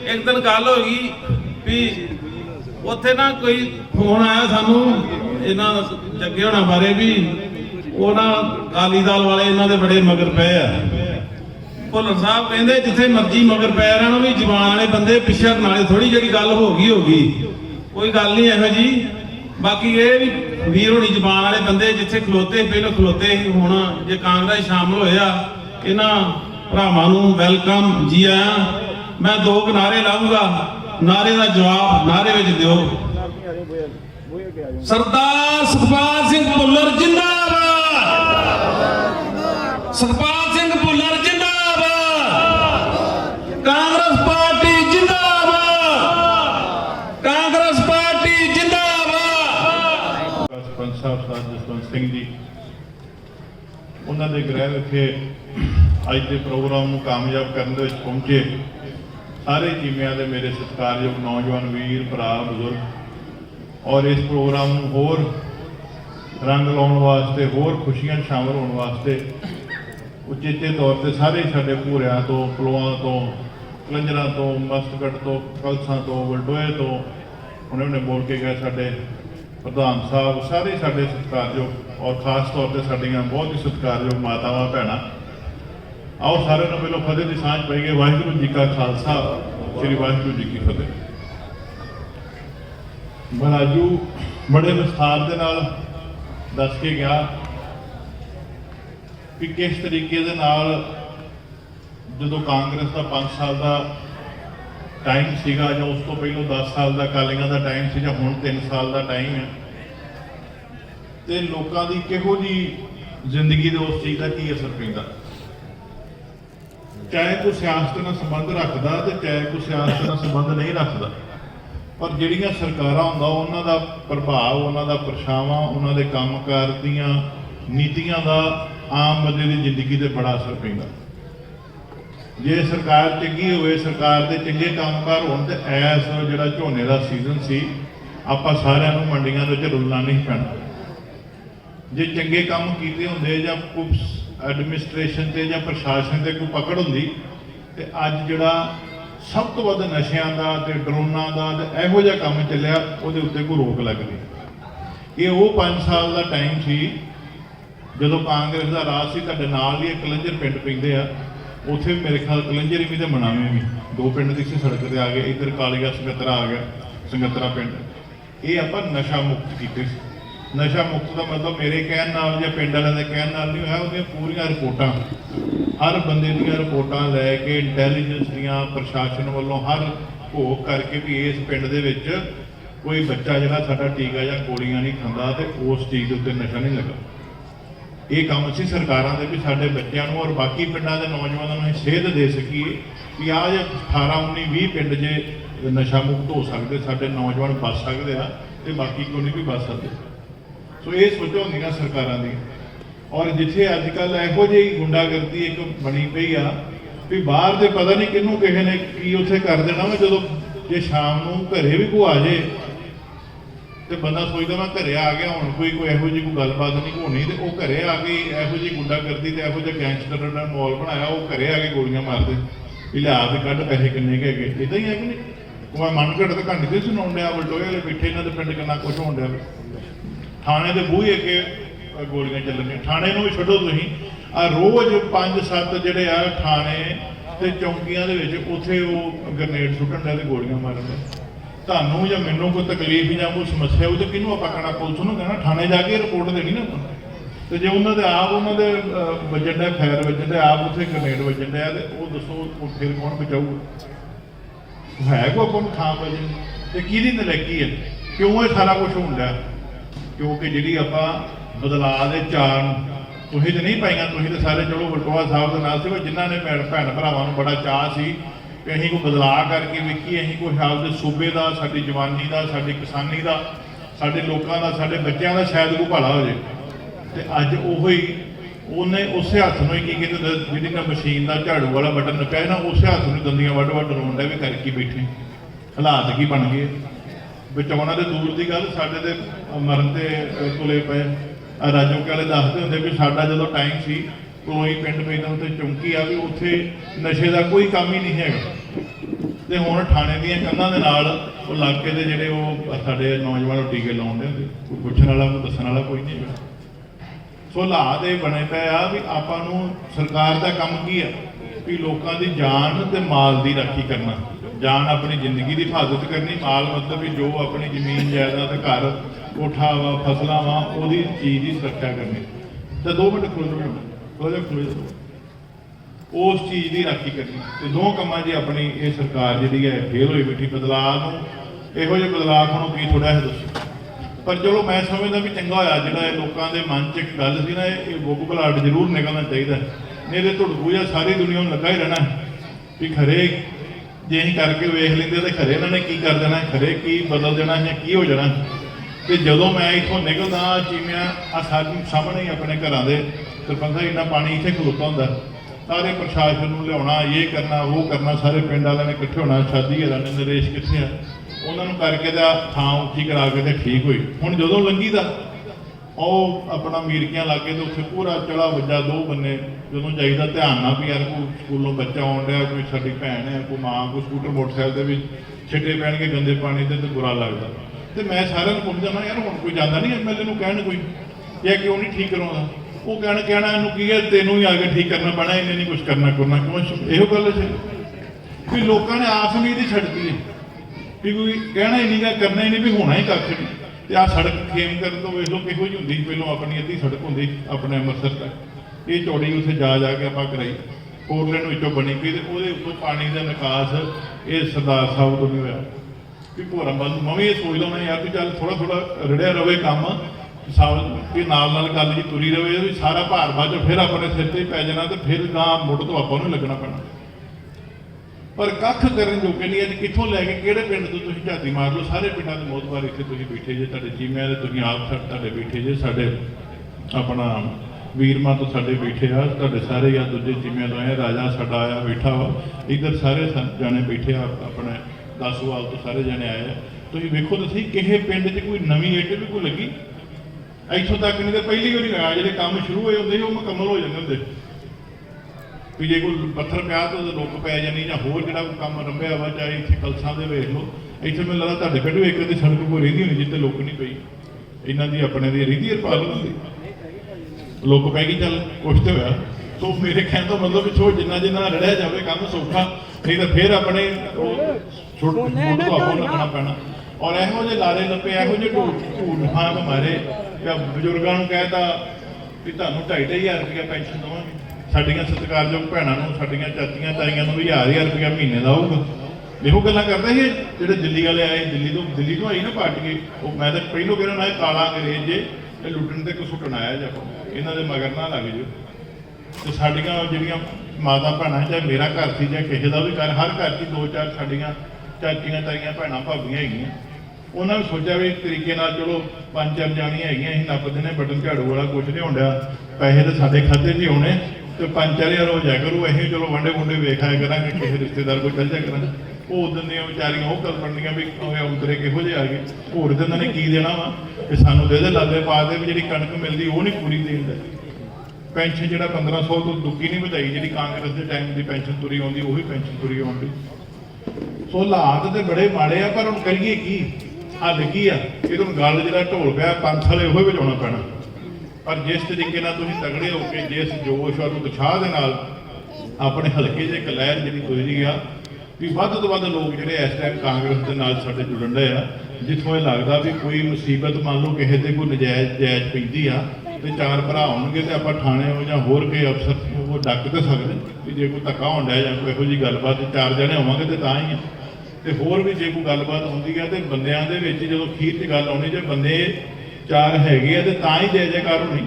ਇੱਕ ਦਿਨ ਗੱਲ ਹੋ ਗਈ ਵੀ ਉੱਥੇ ਨਾ ਕੋਈ ਫੋਨ ਆਇਆ ਸਾਨੂੰ, ਇਹਨਾਂ ਜੱਗੇ ਹੋਣਾ ਬਾਰੇ ਵੀ। ਉਹ ਨਾ ਅਕਾਲੀ ਦਲ ਵਾਲੇ ਇਹਨਾਂ ਦੇ ਬੜੇ ਮਗਰ ਪਏ ਆ। ਭੁੱਲਰ ਸਾਹਿਬ ਕਹਿੰਦੇ, ਜਿੱਥੇ ਮਰਜ਼ੀ ਮਗਰ ਪੈ ਰਹਿਣ ਵੀ ਜਵਾਨ ਵਾਲੇ ਬੰਦੇ, ਪਿੱਛੇ ਨਾਲੇ ਥੋੜੀ ਜਿਹੜੀ ਗੱਲ ਹੋ ਗਈ ਹੋ ਗਈ ਕੋਈ ਗੱਲ ਨਹੀਂ, ਇਹੋ ਜੀ ਬਾਕੀ ਇਹ ਵੀ ਵੀਰ ਹੋਣੀ ਜਵਾਨ ਵਾਲੇ ਬੰਦੇ, ਜਿੱਥੇ ਖਲੋਤੇ, ਪਹਿਲਾਂ ਖਲੋਤੇ ਹੁਣ ਜੇ ਕਾਂਗਰਸ ਸ਼ਾਮਲ ਹੋਇਆ, ਇਹਨਾਂ ਭਰਾਵਾਂ ਨੂੰ ਵੈਲਕਮ। ਜੀ ਆਇਆਂ ਮੈਂ ਦੋ ਕਿਨਾਰੇ ਲਾਉਂਗਾ ਨਾਰੇ ਦਾ ਜਵਾਬ ਨਾਰੇ ਵਿੱਚ ਦਿਓ। ਸਰਦਾਰ ਸੁਖਪਾਲ ਸਿੰਘ ਭੁੱਲਰ, ਜਿੰਦਾਬਾਦ। ਸੁਖਪਾਲ ਸਿੰਘ ਭੁੱਲਰ, ਜਿੰਦਾਬਾਦ। ਕਾਂਗਰਸ ਪਾਰਟੀ, ਜਿੰਦਾਬਾਦ। ਕਾਂਗਰਸ ਪਾਰਟੀ, ਜਿੰਦਾਬਾਦ। ਸਰਪੰਚ ਸਾਹਿਬ, ਸਰਦਾਰ ਜਸਵੰਤ ਸਿੰਘ ਜੀ, ਉਹਨਾਂ ਦੇ ਗ੍ਰਹਿ ਵਿਖੇ ਅੱਜ ਦੇ ਪ੍ਰੋਗਰਾਮ ਨੂੰ ਕਾਮਯਾਬ ਕਰਨ ਦੇ ਵਿੱਚ ਪਹੁੰਚੇ। ਸਾਰੇ ਜੀਵਿਆਂ ਦੇ ਮੇਰੇ ਸਤਿਕਾਰਯੋਗ ਨੌਜਵਾਨ ਵੀਰ, ਭਰਾ, ਬਜ਼ੁਰਗ ਔਰ ਇਸ ਪ੍ਰੋਗਰਾਮ ਨੂੰ ਹੋਰ ਰੰਗ ਲਾਉਣ ਵਾਸਤੇ, ਹੋਰ ਖੁਸ਼ੀਆਂ 'ਚ ਸ਼ਾਮਲ ਹੋਣ ਵਾਸਤੇ ਉਚੇਚੇ ਤੌਰ ਤੇ ਸਾਰੇ ਸਾਡੇ ਭੂਰਿਆਂ ਤੋਂ ਪਲੋਆਂ ਤੋਂ ਕਲੰਜਰਾਂ ਤੋਂ ਮਸਤਗੜ ਤੋਂ ਕਲਸਾਂ ਤੋਂ, ਵਲਡੋਏ ਤੋਂ ਉਹਨਾਂ ਨੇ ਬੋਲ ਕੇ ਗਏ ਸਾਡੇ ਪ੍ਰਧਾਨ ਸਾਹਿਬ, ਸਾਰੇ ਸਾਡੇ ਸਤਿਕਾਰਯੋਗ ਔਰ ਖਾਸ ਤੌਰ ਤੇ ਸਾਡੀਆਂ ਬਹੁਤ ਹੀ ਸਤਿਕਾਰਯੋਗ ਮਾਤਾਵਾਂ, ਭੈਣਾਂ। ਆਓ ਸਾਰਿਆਂ ਨੂੰ ਪਹਿਲਾਂ ਫਤਿਹ ਦੀ ਸਾਂਝ ਪਾਈਏ ਵਾਹਿਗੁਰੂ ਜੀ ਕਾ ਖਾਲਸਾ, ਸ੍ਰੀ ਵਾਹਿਗੁਰੂ ਜੀ ਕੀ ਫਤਿਹ। ਮਹਾਰਾਜੂ ਬੜੇ ਵਿਸਥਾਰ ਦੇ ਨਾਲ ਦੱਸ ਕੇ ਗਿਆ ਕਿ ਕਿਸ ਤਰੀਕੇ ਦੇ ਨਾਲ ਜਦੋਂ ਕਾਂਗਰਸ ਦਾ 5 ਸਾਲ ਦਾ ਟਾਈਮ ਸੀਗਾ ਜਾਂ ਉਸ ਤੋਂ ਪਹਿਲਾਂ 10 ਸਾਲ ਦਾ ਕਾਲੀਆਂ ਦਾ ਟਾਈਮ ਸੀ ਜਾਂ ਹੁਣ 3 ਸਾਲ ਦਾ ਟਾਈਮ ਹੈ, ਤੇ ਲੋਕਾਂ ਦੀ ਕਿਹੋ ਜੀ ਜ਼ਿੰਦਗੀ ਦੇ ਉਸ ਚੀਜ਼ ਦਾ ਕੀ ਅਸਰ ਪੈਂਦਾ? ਚਾਹੇ ਕੋਈ ਸਿਆਸਤ ਨਾਲ ਸੰਬੰਧ ਰੱਖਦਾ ਤੇ ਚਾਹੇ ਕੋਈ ਸਿਆਸਤ ਨਾਲ ਸੰਬੰਧ ਨਹੀਂ ਰੱਖਦਾ। ਪਰ ਜਿਹੜੀਆਂ ਸਰਕਾਰਾਂ ਹੁੰਦਾ, ਉਹਨਾਂ ਦਾ ਪ੍ਰਭਾਵ, ਉਹਨਾਂ ਦਾ ਪਰਛਾਵਾਂ, ਉਹਨਾਂ ਦੇ ਕੰਮਕਾਰ ਦੀਆਂ ਨੀਤੀਆਂ ਦਾ ਆਮ ਬੰਦੇ ਦੀ ਜ਼ਿੰਦਗੀ ਤੇ ਬੜਾ ਅਸਰ ਪੈਂਦਾ। ਜੇ ਸਰਕਾਰ ਚੰਗੀ ਹੋਵੇ, ਸਰਕਾਰ ਦੇ ਚੰਗੇ ਕੰਮਕਾਰ ਹੋਣ ਤੇ ਐਸ ਜਿਹੜਾ ਝੋਨੇ ਦਾ ਸੀਜ਼ਨ ਸੀ, ਆਪਾਂ ਸਾਰਿਆਂ ਨੂੰ ਮੰਡੀਆਂ ਦੇ ਵਿੱਚ ਰੁਲਣਾ ਨਹੀਂ ਪੈਣਾ। ਜੇ ਚੰਗੇ ਕੰਮ ਕੀਤੇ ਹੁੰਦੇ ਜਾਂ ਐਡਮਿਨਿਸਟ੍ਰੇਸ਼ਨ ਤੇ ਜਾਂ ਪ੍ਰਸ਼ਾਸਨ ਤੇ ਕੋਈ ਪਕੜ ਹੁੰਦੀ, ਤੇ ਅੱਜ ਜਿਹੜਾ ਸਭ ਤੋਂ ਵੱਧ ਨਸ਼ਿਆਂ ਦਾ ਤੇ ਡਰੋਨਾਂ ਦਾ ਤੇ ਇਹੋ ਜਿਹਾ ਕੰਮ ਚੱਲਿਆ, ਉਹਦੇ ਉੱਤੇ ਕੋਈ ਰੋਕ ਲੱਗਦੀ। ਇਹ ਉਹ 5 ਸਾਲ ਦਾ ਟਾਈਮ ਸੀ, ਜਦੋਂ ਕਾਂਗਰਸ ਦਾ ਰਾਜ ਸੀ, ਤੁਹਾਡੇ ਨਾਲ ਹੀ ਇੱਕ ਕਲੰਜਰ ਪਿੰਡ ਪੈਂਦੇ ਆ, ਉੱਥੇ ਮੇਰੇ ਖਿਆਲ ਕਲੰਜਰ ਵੀ ਤੇ ਮਨਾਵੇਂ ਵੀ। ਦੋ ਪਿੰਡ ਦੀ ਸੀ, ਸੜਕ ਤੇ ਆ ਗਏ, ਇੱਧਰ ਕਾਲੀਆ ਸੰਗਤਰਾ ਆ ਗਿਆ, ਸੰਗਤਰਾ ਪਿੰਡ। ਇਹ ਆਪਾਂ ਨਸ਼ਾ ਮੁਕਤ ਕੀਤੇ ਸੀ। ਨਸ਼ਾ ਮੁਕਤ ਦਾ ਮਤਲਬ ਮੇਰੇ ਕਹਿਣ ਨਾਲ ਜਾਂ ਪਿੰਡ ਵਾਲਿਆਂ ਦੇ ਕਹਿਣ ਨਾਲ ਨਹੀਂ ਹੋਇਆ, ਉਹਦੀਆਂ ਪੂਰੀਆਂ ਰਿਪੋਰਟਾਂ। ਹਰ ਬੰਦੇ ਦੀਆਂ ਰਿਪੋਰਟਾਂ ਲੈ ਕੇ ਇੰਟੈਲੀਜੈਂਸ ਦੀਆਂ, ਪ੍ਰਸ਼ਾਸਨ ਵੱਲੋਂ ਹਰ ਭੋਗ ਕਰਕੇ ਵੀ ਇਸ ਪਿੰਡ ਦੇ ਵਿੱਚ ਕੋਈ ਬੱਚਾ ਜਿਹੜਾ ਸਾਡਾ ਟੀਕਾ ਜਾਂ ਗੋਲੀਆਂ ਨਹੀਂ ਖਾਂਦਾ ਤੇ ਉਸ ਚੀਜ਼ ਦੇ ਉੱਤੇ ਨਸ਼ਾ ਨਹੀਂ ਲੱਗਾ। ਇਹ ਕੰਮ ਸੀ ਸਰਕਾਰਾਂ ਦੇ ਵੀ ਸਾਡੇ ਬੱਚਿਆਂ ਨੂੰ ਔਰ ਬਾਕੀ ਪਿੰਡਾਂ ਦੇ ਨੌਜਵਾਨਾਂ ਨੂੰ ਅਸੀਂ ਸੇਧ ਦੇ ਸਕੀਏ ਵੀ ਆਹ ਜੇ 18 19 20 ਪਿੰਡ ਜੇ ਨਸ਼ਾ ਮੁਕਤ ਹੋ ਸਕਦੇ, ਸਾਡੇ ਨੌਜਵਾਨ ਬਚ ਸਕਦੇ ਆ ਤੇ ਬਾਕੀ ਕੋਈ ਨਹੀਂ ਵੀ ਬਚ ਸਕਦੇ। ਸੋ ਇਹ ਸੋਚੋ ਹੁੰਦੀਆਂ ਸਰਕਾਰਾਂ ਦੀ। ਔਰ ਜਿੱਥੇ ਅੱਜ ਕੱਲ ਇਹੋ ਜਿਹੀ ਗੁੰਡਾਗਰਦੀ ਇੱਕ ਬਣੀ ਪਈ ਆ, ਵੀ ਬਾਹਰ ਦੇ ਪਤਾ ਨਹੀਂ ਕਿਹਨੂੰ ਕਿਸੇ ਨੇ ਕੀ ਉੱਥੇ ਕਰ ਦੇਣਾ ਵਾ, ਜਦੋਂ ਜੇ ਸ਼ਾਮ ਨੂੰ ਘਰੇ ਵੀ ਕੋ ਆ ਜੇ, ਤੇ ਬੰਦਾ ਸੋਚਦਾ ਮੈਂ ਘਰੇ ਆ ਗਿਆ, ਹੁਣ ਕੋਈ ਕੋਈ ਇਹੋ ਜਿਹੀ ਕੋਈ ਗੱਲਬਾਤ ਨਹੀਂ ਹੋਣੀ, ਤੇ ਉਹ ਘਰੇ ਆ ਕੇ ਇਹੋ ਜਿਹੀ ਗੁੰਡਾਗਰਦੀ ਤੇ ਇਹੋ ਜਿਹਾ ਗੈਂਗਸਟਰ ਦਾ ਮਾਹੌਲ ਬਣਾਇਆ, ਉਹ ਘਰੇ ਆ ਕੇ ਗੋਲੀਆਂ ਮਾਰਦੇ, ਵੀ ਲਿਆ ਵੀ ਕੱਢ ਪੈਸੇ ਕਿੰਨੇ ਕੁ ਹੈਗੇ। ਇਦਾਂ ਹੀ ਹੈ ਕਿ ਨਹੀਂ? ਉਹ ਮਨ ਘੜ ਤੇ ਘੰਟੇ ਦੇ ਸੁਣਾਉਣ ਡਿਆ ਬਲਟੋਏ ਵਾਲੇ ਬੈਠੇ ਇਹਨਾਂ ਦੇ ਪਿੰਡ ਕਿੰਨਾ ਕੁਝ ਹੋਣ ਡਿਆ ਥਾਣੇ ਦੇ ਬੂਹੇ ਅੱਗੇ ਗੋਲੀਆਂ ਚੱਲਣੀਆਂ। ਥਾਣੇ ਨੂੰ ਵੀ ਛੱਡੋ ਤੁਸੀਂ। ਆ ਰੋਜ਼ 5-7 ਜਿਹੜੇ ਆ ਥਾਣੇ ਤੇ ਚੌਂਕੀਆਂ ਦੇ ਵਿੱਚ ਉੱਥੇ ਉਹ ਗ੍ਰਨੇਡ ਸੁੱਟਣ ਦੇ ਤੇ ਗੋਲੀਆਂ ਮਾਰਨ ਦੇ। ਤੁਹਾਨੂੰ ਜਾਂ ਮੈਨੂੰ ਕੋਈ ਤਕਲੀਫ ਜਾਂ ਕੋਈ ਸਮੱਸਿਆ ਹੋਈ ਤਾਂ ਕਿਹਨੂੰ ਆਪਾਂ ਕਹਿਣਾ? ਪੁਲਿਸ ਨੂੰ ਕਹਿਣਾ, ਥਾਣੇ ਜਾ ਕੇ ਰਿਪੋਰਟ ਦੇਣੀ ਨਾ ਆਪਾਂ। ਤੇ ਜੇ ਉਹਨਾਂ ਦੇ ਆਪ, ਉਹਨਾਂ ਦੇ ਵੱਜਣ ਦਾ ਫੈਰ ਵੱਜਣ ਦਾ ਆਪ ਉੱਥੇ ਗ੍ਰਨੇਡ ਵੱਜਣ ਦਾ ਤੇ ਉਹ ਦੱਸੋ ਉਹ ਫਿਰ ਕੌਣ ਬਚਾਊਗਾ? ਹੈ ਕੋਈ ਆਪਾਂ ਨੂੰ ਥਾਂ ਵਜਣ? ਤੇ ਕਿਹਦੀ ਨਲੈਕੀ ਹੈ? ਕਿਉਂ ਇਹ ਸਾਰਾ ਕੁਝ ਹੁੰਦਾ ਕਿਉਂਕਿ ਜਿਹੜੀ ਆਪਾਂ ਬਦਲਾਅ ਦੇ ਚਾਰ ਤੁਸੀਂ ਤੇ ਨਹੀਂ ਪਾਈਆਂ, ਤੁਸੀਂ ਤੇ ਸਾਰੇ ਚਲੋ ਵਲਟੋਆ ਸਾਹਿਬ ਦੇ ਨਾਲ ਸੀ ਪਰ ਜਿਨ੍ਹਾਂ ਨੇ ਭੈਣ ਭੈਣ ਭਰਾਵਾਂ ਨੂੰ ਬੜਾ ਚਾਅ ਸੀ ਕਿ ਅਸੀਂ ਕੋਈ ਬਦਲਾਅ ਕਰਕੇ ਵੇਖੀ ਅਸੀਂ ਕੋਈ ਹਾਲ ਦੇ ਸੂਬੇ ਦਾ, ਸਾਡੀ ਜਵਾਨੀ ਦਾ, ਸਾਡੀ ਕਿਸਾਨੀ ਦਾ, ਸਾਡੇ ਲੋਕਾਂ ਦਾ, ਸਾਡੇ ਬੱਚਿਆਂ ਦਾ ਸ਼ਾਇਦ ਕੋਈ ਭਲਾ ਹੋ ਜੇ ਤੇ ਅੱਜ ਉਹੋ ਹੀ ਉਹਨੇ ਉਸੇ ਹੱਥ ਨੂੰ ਹੀ ਕੀ ਕਹਿੰਦੇ ਜਿਹੜੀ ਨਾ ਮਸ਼ੀਨ ਦਾ ਝਾੜੂ ਵਾਲਾ ਬਟਨ ਨੱਪਿਆ ਨਾ, ਉਸੇ ਹੱਥ ਨੂੰ ਦੰਦੀਆਂ ਵੱਡ ਵੱਡ ਰੋਣ ਦਾ ਵੀ ਕਰਕੇ ਬੈਠੇ। ਹਾਲਾਤ ਕੀ ਬਣ ਗਏ? ਬਚਾਉਣਾ ਤੇ ਦੂਰ ਦੀ ਗੱਲ ਸਾਡੇ ਤੇ ਮਰਨ ਤੇ ਅਹ, ਤੁਲੇ ਪਏ। ਆ ਰਾਜੋ ਵਾਲੇ ਦੱਸਦੇ ਹੁੰਦੇ ਵੀ ਸਾਡਾ ਜਦੋਂ ਟਾਈਮ ਸੀ ਕੋਈ ਪਿੰਡ ਪੈਂਦਾ ਉੱਤੇ ਚੌਂਕੀ ਆ ਵੀ ਉੱਥੇ ਨਸ਼ੇ ਦਾ ਕੋਈ ਕੰਮ ਹੀ ਨਹੀਂ ਹੈਗਾ। ਤੇ ਹੁਣ ਥਾਣੇ ਦੀਆਂ ਕੰਧਾਂ ਦੇ ਨਾਲ ਉਹ ਇਲਾਕੇ ਦੇ ਜਿਹੜੇ ਉਹ ਸਾਡੇ ਨੌਜਵਾਨ ਉਹ ਟੀਕੇ ਲਾਉਂਦੇ ਹੁੰਦੇ ਕੋਈ ਪੁੱਛਣ ਵਾਲਾ ਕੋਈ ਦੱਸਣ ਵਾਲਾ ਕੋਈ ਨਹੀਂ ਹੈਗਾ। ਸੋ ਹਾਲਾਤ ਇਹ ਬਣੇ ਪਏ ਆ ਵੀ ਆਪਾਂ ਨੂੰ ਸਰਕਾਰ ਦਾ ਕੰਮ ਕੀ ਆ? ਵੀ ਲੋਕਾਂ ਦੀ ਜਾਨ ਤੇ ਮਾਲ ਦੀ ਰਾਖੀ ਕਰਨਾ। ਜਾਨ ਆਪਣੀ ਜ਼ਿੰਦਗੀ ਦੀ ਹਿਫਾਜ਼ਤ ਕਰਨੀ, ਮਾਲ ਮਤਲਬ ਵੀ ਜੋ ਆਪਣੀ ਜ਼ਮੀਨ, ਜਾਇਦਾਦ, ਘਰ ਕੋਠਾ ਵਾ ਫਸਲਾਂ ਵਾ, ਉਹਦੀ ਚੀਜ਼ ਦੀ ਸੁਰੱਖਿਆ ਕਰਨੀ। ਤੇ ਦੋ ਮਿੰਟ ਖੁੱਲ ਜਾਓ ਖੁੱਲ ਉਸ ਚੀਜ਼ ਦੀ ਰਾਖੀ ਕਰਨੀ। ਤੇ ਦੋ ਕੰਮਾਂ 'ਚ ਆਪਣੀ ਇਹ ਸਰਕਾਰ ਜਿਹੜੀ ਹੈ, ਫੇਲ ਹੋਈ ਬੈਠੀ, ਬਦਲਾਅ ਨੂੰ, ਇਹੋ ਜਿਹੇ ਬਦਲਾਅ ਨੂੰ ਕੀ ਥੋੜਾ ਹੈ ਦੱਸੋ। ਪਰ ਚਲੋ, ਮੈਂ ਸਮਝਦਾ ਵੀ ਚੰਗਾ ਹੋਇਆ, ਜਿਹੜਾ ਇਹ ਲੋਕਾਂ ਦੇ ਮਨ 'ਚ ਇੱਕ ਗੱਲ ਸੀ ਨਾ, ਇਹ ਇਹ ਬੁੱਗ ਬਲਾਟ ਜ਼ਰੂਰ ਨਿਕਲਣਾ ਚਾਹੀਦਾ। ਨਹੀਂ ਤੇ ਧੁੜਕੂ ਜਾਂ ਸਾਰੀ ਦੁਨੀਆ ਨੂੰ ਲੱਗਾ ਹੀ ਰਹਿਣਾ ਵੀ ਖਰੇ ਜੇ ਅਸੀਂ ਕਰਕੇ ਵੇਖ ਲੈਂਦੇ ਤੇ ਖਰੇ ਇਹਨਾਂ ਨੇ ਕੀ ਕਰ ਦੇਣਾ ਖਰੇ ਕੀ ਬਦਲ ਦੇਣਾ ਜਾਂ ਕੀ ਹੋ ਜਾਣਾ ਤੇ ਜਦੋਂ ਮੈਂ ਇੱਥੋਂ ਨਿਕਲਦਾ ਚੀਮਿਆ ਆ ਸਾਡੇ ਸਾਹਮਣੇ ਹੀ ਆਪਣੇ ਘਰਾਂ ਦੇ ਸਰਪੰਚ ਸਾਹਿਬ, ਇੰਨਾ ਪਾਣੀ ਇੱਥੇ ਖਲੋਤਾ ਹੁੰਦਾ ਸਾਰੇ ਪ੍ਰਸ਼ਾਸਨ ਨੂੰ ਲਿਆਉਣਾ, ਇਹ ਕਰਨਾ, ਉਹ ਕਰਨਾ, ਸਾਰੇ ਪਿੰਡ ਵਾਲਿਆਂ ਨੇ ਇਕੱਠੇ ਹੋਣਾ, ਸ਼ਾਦੀ ਹੈਰਾਨ ਨੇ ਨਰੇਸ਼ ਕਿੱਥੇ ਆ? ਉਹਨਾਂ ਨੂੰ ਕਰਕੇ ਦਾ ਥਾਂ ਉੱਚੀ ਕਰਾ ਕੇ ਤੇ ਠੀਕ ਹੋਈ। ਹੁਣ ਜਦੋਂ ਲੰਗੀ ਦਾ ਉਹ ਆਪਣਾ ਮੀਰਕੀਆਂ ਲਾਗੇ ਤੇ ਉੱਥੇ ਪੂਰਾ ਚੜਾ ਵੱਜਾ ਦੋ ਬੰਨੇ, ਜਦੋਂ ਜਾਈਦਾ ਧਿਆਨ ਨਾਲ ਵੀ ਯਾਰ ਕੋਈ ਸਕੂਲੋਂ ਬੱਚਾ ਆਉਣ ਡਿਆ, ਕੋਈ ਸਾਡੀ ਭੈਣ ਹੈ, ਕੋਈ ਮਾਂ, ਕੋਈ ਸਕੂਟਰ, ਮੋਟਰਸਾਈਕਲ ਦੇ ਵਿੱਚ ਛਿੱਟੇ ਪੈਣਗੇ ਗੰਦੇ ਪਾਣੀ ਦੇ ਤੇ ਬੁਰਾ ਲੱਗਦਾ। ਤੇ ਮੈਂ ਸਾਰਿਆਂ ਨੂੰ ਪੁੱਛਦਾ ਨਾ ਯਾਰ ਹੁਣ ਕੋਈ ਜਾਂਦਾ ਨਹੀਂ ਐਮਐਲਏ ਨੂੰ ਕਹਿਣ ਕੋਈ? ਇਹ ਕਿਉਂ ਨਹੀਂ ਠੀਕ ਕਰਾਉਂਦਾ? ਉਹ ਕਹਿਣ, ਕਹਿਣਾ ਇਹਨੂੰ ਕੀ ਹੈ, ਤੈਨੂੰ ਹੀ ਆ ਕੇ ਠੀਕ ਕਰਨਾ ਪੈਣਾ, ਇਹਨੇ ਨਹੀਂ ਕੁਝ ਕਰਨਾ ਕਰਨਾ ਕਿਉਂ? ਇਹੋ ਗੱਲ ਹੈ। ਵੀ ਲੋਕਾਂ ਨੇ ਆਸ ਨਹੀਂ ਦੀ ਛੱਡਤੀ ਵੀ ਕੋਈ ਕਹਿਣਾ ਹੀ ਨਹੀਂਗਾ ਕਰਨਾ ਹੀ ਨਹੀਂ, ਵੀ ਹੋਣਾ ਹੀ ਕੱਖ ਨਹੀਂ। ਤੇ ਆ ਸੜਕ ਖੇਮ ਕਰਨ ਤੋਂ ਵੇਖ ਲਓ ਕਿਹੋ ਜਿਹੀ ਹੁੰਦੀ ਸੀ। ਪਹਿਲਾਂ ਆਪਣੀ ਅੱਧੀ ਸੜਕ ਹੁੰਦੀ ਆਪਣੇ ਅੰਮ੍ਰਿਤਸਰ ਤੱਕ। ਇਹ ਚੌੜੀ ਉੱਥੇ ਜਾ ਜਾ ਕੇ ਆਪਾਂ ਕਰਾਈ। ਫੋਰ ਵਿੱਚੋਂ ਬਣੀ ਪਈ ਤੇ ਉਹਦੇ ਉੱਪਰ ਪਾਣੀ ਦਾ ਨਿਕਾਸ ਇਹ ਸਰਦਾਰ ਸਾਹਿਬ ਤੋਂ ਨਹੀਂ ਹੋਇਆ। ਵੀ ਭੋਰਾ ਬੰਦ ਮੈਂ ਵੀ ਇਹ ਸੋਚਦਾ ਹਾਂ ਯਾਰ ਵੀ ਚੱਲ ਥੋੜਾ ਥੋੜਾ ਰੜਿਆ ਰਵੇ ਕੰਮ। ਸਾਬ ਵੀ ਨਾਲ ਨਾਲ ਗੱਲ ਜੀ ਤੁਰੀ ਰਵੇ, ਵੀ ਸਾਰਾ ਭਾਰ ਬਾਅਦ ਫਿਰ ਆਪਣੇ ਸਿਰ ਤੇ ਹੀ ਪੈ ਜਾਣਾ ਤੇ ਫਿਰ ਗਾਂ ਮੁੱਢ ਤੋਂ ਆਪਾਂ ਨੂੰ ਲੱਗਣਾ ਪੈਣਾ। ਪਰ ਕੱਖ ਕਰਨ ਜੋਗੇ ਨਹੀਂ, ਅੱਜ ਕਿੱਥੋਂ ਲੈ ਕੇ, ਕਿਹੜੇ ਪਿੰਡ ਤੋਂ ਤੁਸੀਂ ਝਾਤੀ ਮਾਰ ਲਓ? ਸਾਰੇ ਪਿੰਡਾਂ ਦੇ ਮੋਤਬਾਰ ਇੱਥੇ ਤੁਸੀਂ ਬੈਠੇ ਜੇ, ਤੁਹਾਡੇ ਚੀਮਿਆਂ ਦੇ ਤੁਸੀਂ ਆਪ ਸਾ- ਤੁਹਾਡੇ ਬੈਠੇ ਜੇ, ਸਾਡੇ ਆਪਣਾ ਵੀਰਮਾ ਤੋਂ ਸਾਡੇ ਬੈਠੇ ਆ, ਤੁਹਾਡੇ ਸਾਰੇ ਆ ਦੂਜੇ ਚੀਮਿਆਂ ਤੋਂ ਆਏ ਰਾਜਾ ਸਾਡਾ ਆਇਆ, ਬੈਠਾ ਵਾ। ਇੱਧਰ ਸਾਰੇ ਜਾਣੇ ਬੈਠੇ ਆ ਆਪਣੇ ਦਸਵਾਲ ਤੋਂ ਸਾਰੇ ਜਾਣੇ ਆਏ ਆ। ਤੁਸੀਂ ਵੇਖੋ ਤੁਸੀਂ, ਕਿਸੇ ਪਿੰਡ 'ਚ ਕੋਈ ਨਵੀਂ ਇੱਟ ਵੀ ਕੋਈ ਲੱਗੀ? ਇੱਥੋਂ ਤੱਕ ਨਹੀਂ, ਤੇ ਪਹਿਲੀ ਵਾਰੀ ਆਇਆ, ਜਿਹੜੇ ਕੰਮ ਸ਼ੁਰੂ ਹੋਏ ਹੁੰਦੇ ਸੀ, ਉਹ ਮੁਕੰਮਲ ਹੋ ਜਾਂਦੇ ਹੁੰਦੇ। ਵੀ ਜੇ ਕੋਈ ਪੱਥਰ ਪਿਆ ਤਾਂ ਉਹਦੇ ਰੁੱਕ ਪੈ ਜਾਣੀ ਜਾਂ ਹੋਰ ਜਿਹੜਾ ਕੰਮ ਰੰਭਿਆ ਵਾ ਚਾਹੇ ਇੱਥੇ ਕਲਸਾਂ ਦੇ ਵੇਖ ਲਓ ਇੱਥੇ ਮੈਨੂੰ ਲੱਗਦਾ ਤੁਹਾਡੇ ਪਿੰਡ ਵੀ ਇੱਕ ਦੀ ਸੜਕ ਕੋਈ ਰਹਿੰਦੀ ਹੋਣੀ ਜਿੱਤੇ ਲੁੱਕ ਨਹੀਂ ਪਈ। ਇਹਨਾਂ ਦੀ ਆਪਣੇ ਦੀ ਰਹਿੰਦੀ ਰਪਾਲ ਹੁੰਦੀ ਲੁੱਕ ਪੈ ਗਈ ਚੱਲ ਕੁਛ ਤੇ ਹੋਇਆ। ਸੋ ਮੇਰੇ ਕਹਿਣ ਦਾ ਮਤਲਬ ਵੀ ਛੋ ਜਿੰਨਾ ਜਿੰਨਾ ਰੜਿਆ ਜਾਵੇ ਕੰਮ ਸੌਖਾ ਨਹੀਂ ਤਾਂ ਫਿਰ ਆਪਣੇ ਛੋਟ ਮੋਟ ਤੋਂ ਆਪੋ ਲੱਗਣਾ ਪੈਣਾ। ਔਰ ਇਹੋ ਜਿਹੇ ਲਾਰੇ ਲੱਪੇ ਇਹੋ ਜਿਹੇ ਹਾਂ ਮਾਰੇ ਕਿ ਬਜ਼ੁਰਗਾਂ ਨੂੰ ਕਹਿਤਾ ਵੀ ਤੁਹਾਨੂੰ 2.5 ਰੁਪਏ ਪੈਨਸ਼ਨ ਦਵਾਂਗੇ। ਸਾਡੀਆਂ ਸਤਿਕਾਰਯੋਗ ਭੈਣਾਂ ਨੂੰ, ਸਾਡੀਆਂ ਚਾਚੀਆਂ ਤਾਈਆਂ ਨੂੰ ਵੀ ਹਜ਼ਾਰ ਹਜ਼ਾਰ ਰੁਪਏ ਮਹੀਨੇ ਦਾ ਹੋਊਗਾ। ਇਹੋ ਗੱਲਾਂ ਕਰਦੇ ਸੀ ਜਿਹੜੇ ਦਿੱਲੀ ਵਾਲੇ ਆਏ, ਦਿੱਲੀ ਤੋਂ ਦਿੱਲੀ ਤੋਂ ਆਈ ਨਾ ਪਾਰਟੀ ਉਹ ਮੈਂ ਤਾਂ ਪਹਿਲੋਂ ਕਹਿੰਦਾ ਨਾ ਕਾਲਾ ਅੰਗਰੇਜ਼ ਜੇ, ਇਹ ਲੁੱਟਣ ਤੇ ਕਸੁੱਟਣ ਆਇਆ ਜੇ ਇਹਨਾਂ ਦੇ ਮਗਰ ਨਾ ਲੱਗ ਜਿਓ। ਤੇ ਸਾਡੀਆਂ ਜਿਹੜੀਆਂ ਮਾਤਾ ਭੈਣਾਂ, ਚਾਹੇ ਮੇਰਾ ਘਰ ਸੀ ਜਾਂ ਕਿਸੇ ਦਾ ਵੀ ਘਰ, ਹਰ ਘਰ 'ਚ ਦੋ ਚਾਰ ਸਾਡੀਆਂ ਚਾਚੀਆਂ ਤਾਈਆਂ ਭੈਣਾਂ ਭਾਬੀਆਂ ਹੈਗੀਆਂ। ਉਹਨਾਂ ਨੇ ਸੋਚਿਆ ਵੀ ਇੱਕ ਤਰੀਕੇ ਨਾਲ ਚਲੋ ਪੰਜ ਚਾਰ ਜਾਣੀਆਂ ਹੈਗੀਆਂ, ਅਸੀਂ ਨੱਪਦੇ ਨੇ ਬਟਨ ਝਾੜੂ ਵਾਲਾ ਕੁਝ ਨਹੀਂ ਹੁੰਦਿਆ ਪੈਸੇ ਤਾਂ ਸਾਡੇ ਖਾਤੇ 'ਚ ਹੀ ਹੋਣੇ। ਤੇ ਪੰਜ ਚਾਰ ਹਜ਼ਾਰ ਹੋ ਜਾਇਆ ਕਰੂ, ਅਸੀਂ ਚਲੋ ਵੰਡੇ ਵੰਡੇ ਵੇਖਾਇਆ ਕਰਾਂਗੇ, ਕਿਸੇ ਰਿਸ਼ਤੇਦਾਰ ਕੋਲ ਚੱਲ ਜਾ ਕਰਾਂਗੇ। ਉਹ ਉਦੋਂ ਦੀਆਂ ਵਿਚਾਰੀਆਂ, ਉਹ ਕਲਪਣੀਆਂ ਵੀ ਉਹ ਉਤਰੇ ਕਿਹੋ ਜਿਹੇ ਆ ਗਏ। ਹੋਰ ਦਿਨ ਨੇ ਕੀ ਦੇਣਾ ਵਾ ਕਿ ਸਾਨੂੰ ਦੇ ਦੇ ਲਾਦੇ ਪਾ ਦੇ, ਵੀ ਜਿਹੜੀ ਕਣਕ ਮਿਲਦੀ, ਉਹ ਨਹੀਂ ਪੂਰੀ ਦੇਂਦਾ ਪੈਨਸ਼ਨ ਜਿਹੜਾ 1500 ਤੋਂ ਦੁੱਗੀ ਨਹੀਂ ਵਧਾਈ, ਜਿਹੜੀ ਕਾਂਗਰਸ ਦੇ ਟਾਈਮ ਦੀ ਪੈਨਸ਼ਨ ਤੁਰੀ ਆਉਂਦੀ, ਉਹੀ ਪੈਨਸ਼ਨ ਤੁਰੀ ਆਉਂਦੀ। ਸੋ ਹਾਲਾਤ ਤੇ ਬੜੇ ਮਾੜੇ ਆ, ਪਰ ਹੁਣ ਕਰੀਏ ਕੀ? ਹੱਲ ਕੀ ਆ ਇਹ ਗੱਲ ਜਿਹੜਾ ਢੋਲ ਪਿਆ, ਪੰਥ ਵਾਲੇ ਉਹੀ ਵਜਾਉਣਾ ਪੈਣਾ। ਪਰ ਜਿਸ ਤਰੀਕੇ ਨਾਲ ਤੁਸੀਂ ਤਗੜੇ ਹੋ ਕੇ ਜਿਸ ਜੋਸ਼ ਔਰ ਉਤਸ਼ਾਹ ਦੇ ਨਾਲ ਆਪਣੇ ਹਲਕੇ 'ਚ ਇੱਕ ਲਹਿਰ ਜਿਹੜੀ ਗੁਜ਼ਰੀ ਆ, ਵੀ ਵੱਧ ਤੋਂ ਵੱਧ ਲੋਕ ਜਿਹੜੇ ਇਸ ਟਾਈਮ ਕਾਂਗਰਸ ਦੇ ਨਾਲ ਸਾਡੇ ਜੁੜਨ ਡਏ ਆ, ਜਿੱਥੋਂ ਇਹ ਲੱਗਦਾ ਵੀ ਕੋਈ ਮੁਸੀਬਤ ਮੰਨ ਲਓ ਕਿਸੇ ਤੇ ਕੋਈ ਨਜਾਇਜ਼ ਜਾਇਜ਼ ਪੈਂਦੀ ਆ, ਤੇ ਚਾਰ ਭਰਾ ਹੋਣਗੇ ਤੇ ਆਪਾਂ ਥਾਣੇ ਹੋ ਜਾਂ ਹੋਰ ਕੋਈ ਅਫਸਰ ਉਹ ਡੱਕ ਤੇ ਸਕਦੇ, ਵੀ ਜੇ ਕੋਈ ਧੱਕਾ ਹੁੰਦਾ ਜਾਂ ਕੋਈ ਇਹੋ ਜੀ ਗੱਲਬਾਤ ਤੇ ਚਾਰ ਜਣੇ ਹੋਵਾਂਗੇ ਤੇ ਤਾਂ ਹੀ ਆ। ਤੇ ਹੋਰ ਵੀ ਜੇ ਕੋਈ ਗੱਲਬਾਤ ਹੁੰਦੀ ਆ ਤੇ ਬੰਦਿਆਂ ਦੇ ਵਿੱਚ ਜਦੋਂ ਖੀਰ 'ਚ ਗੱਲ ਆਉਣੀ, ਜੇ ਬੰਦੇ ਚਾਰ ਹੈਗੇ ਆ ਤੇ ਤਾਂ ਹੀ ਜੈ ਜੈਕਾਰ ਹੋਣੀ।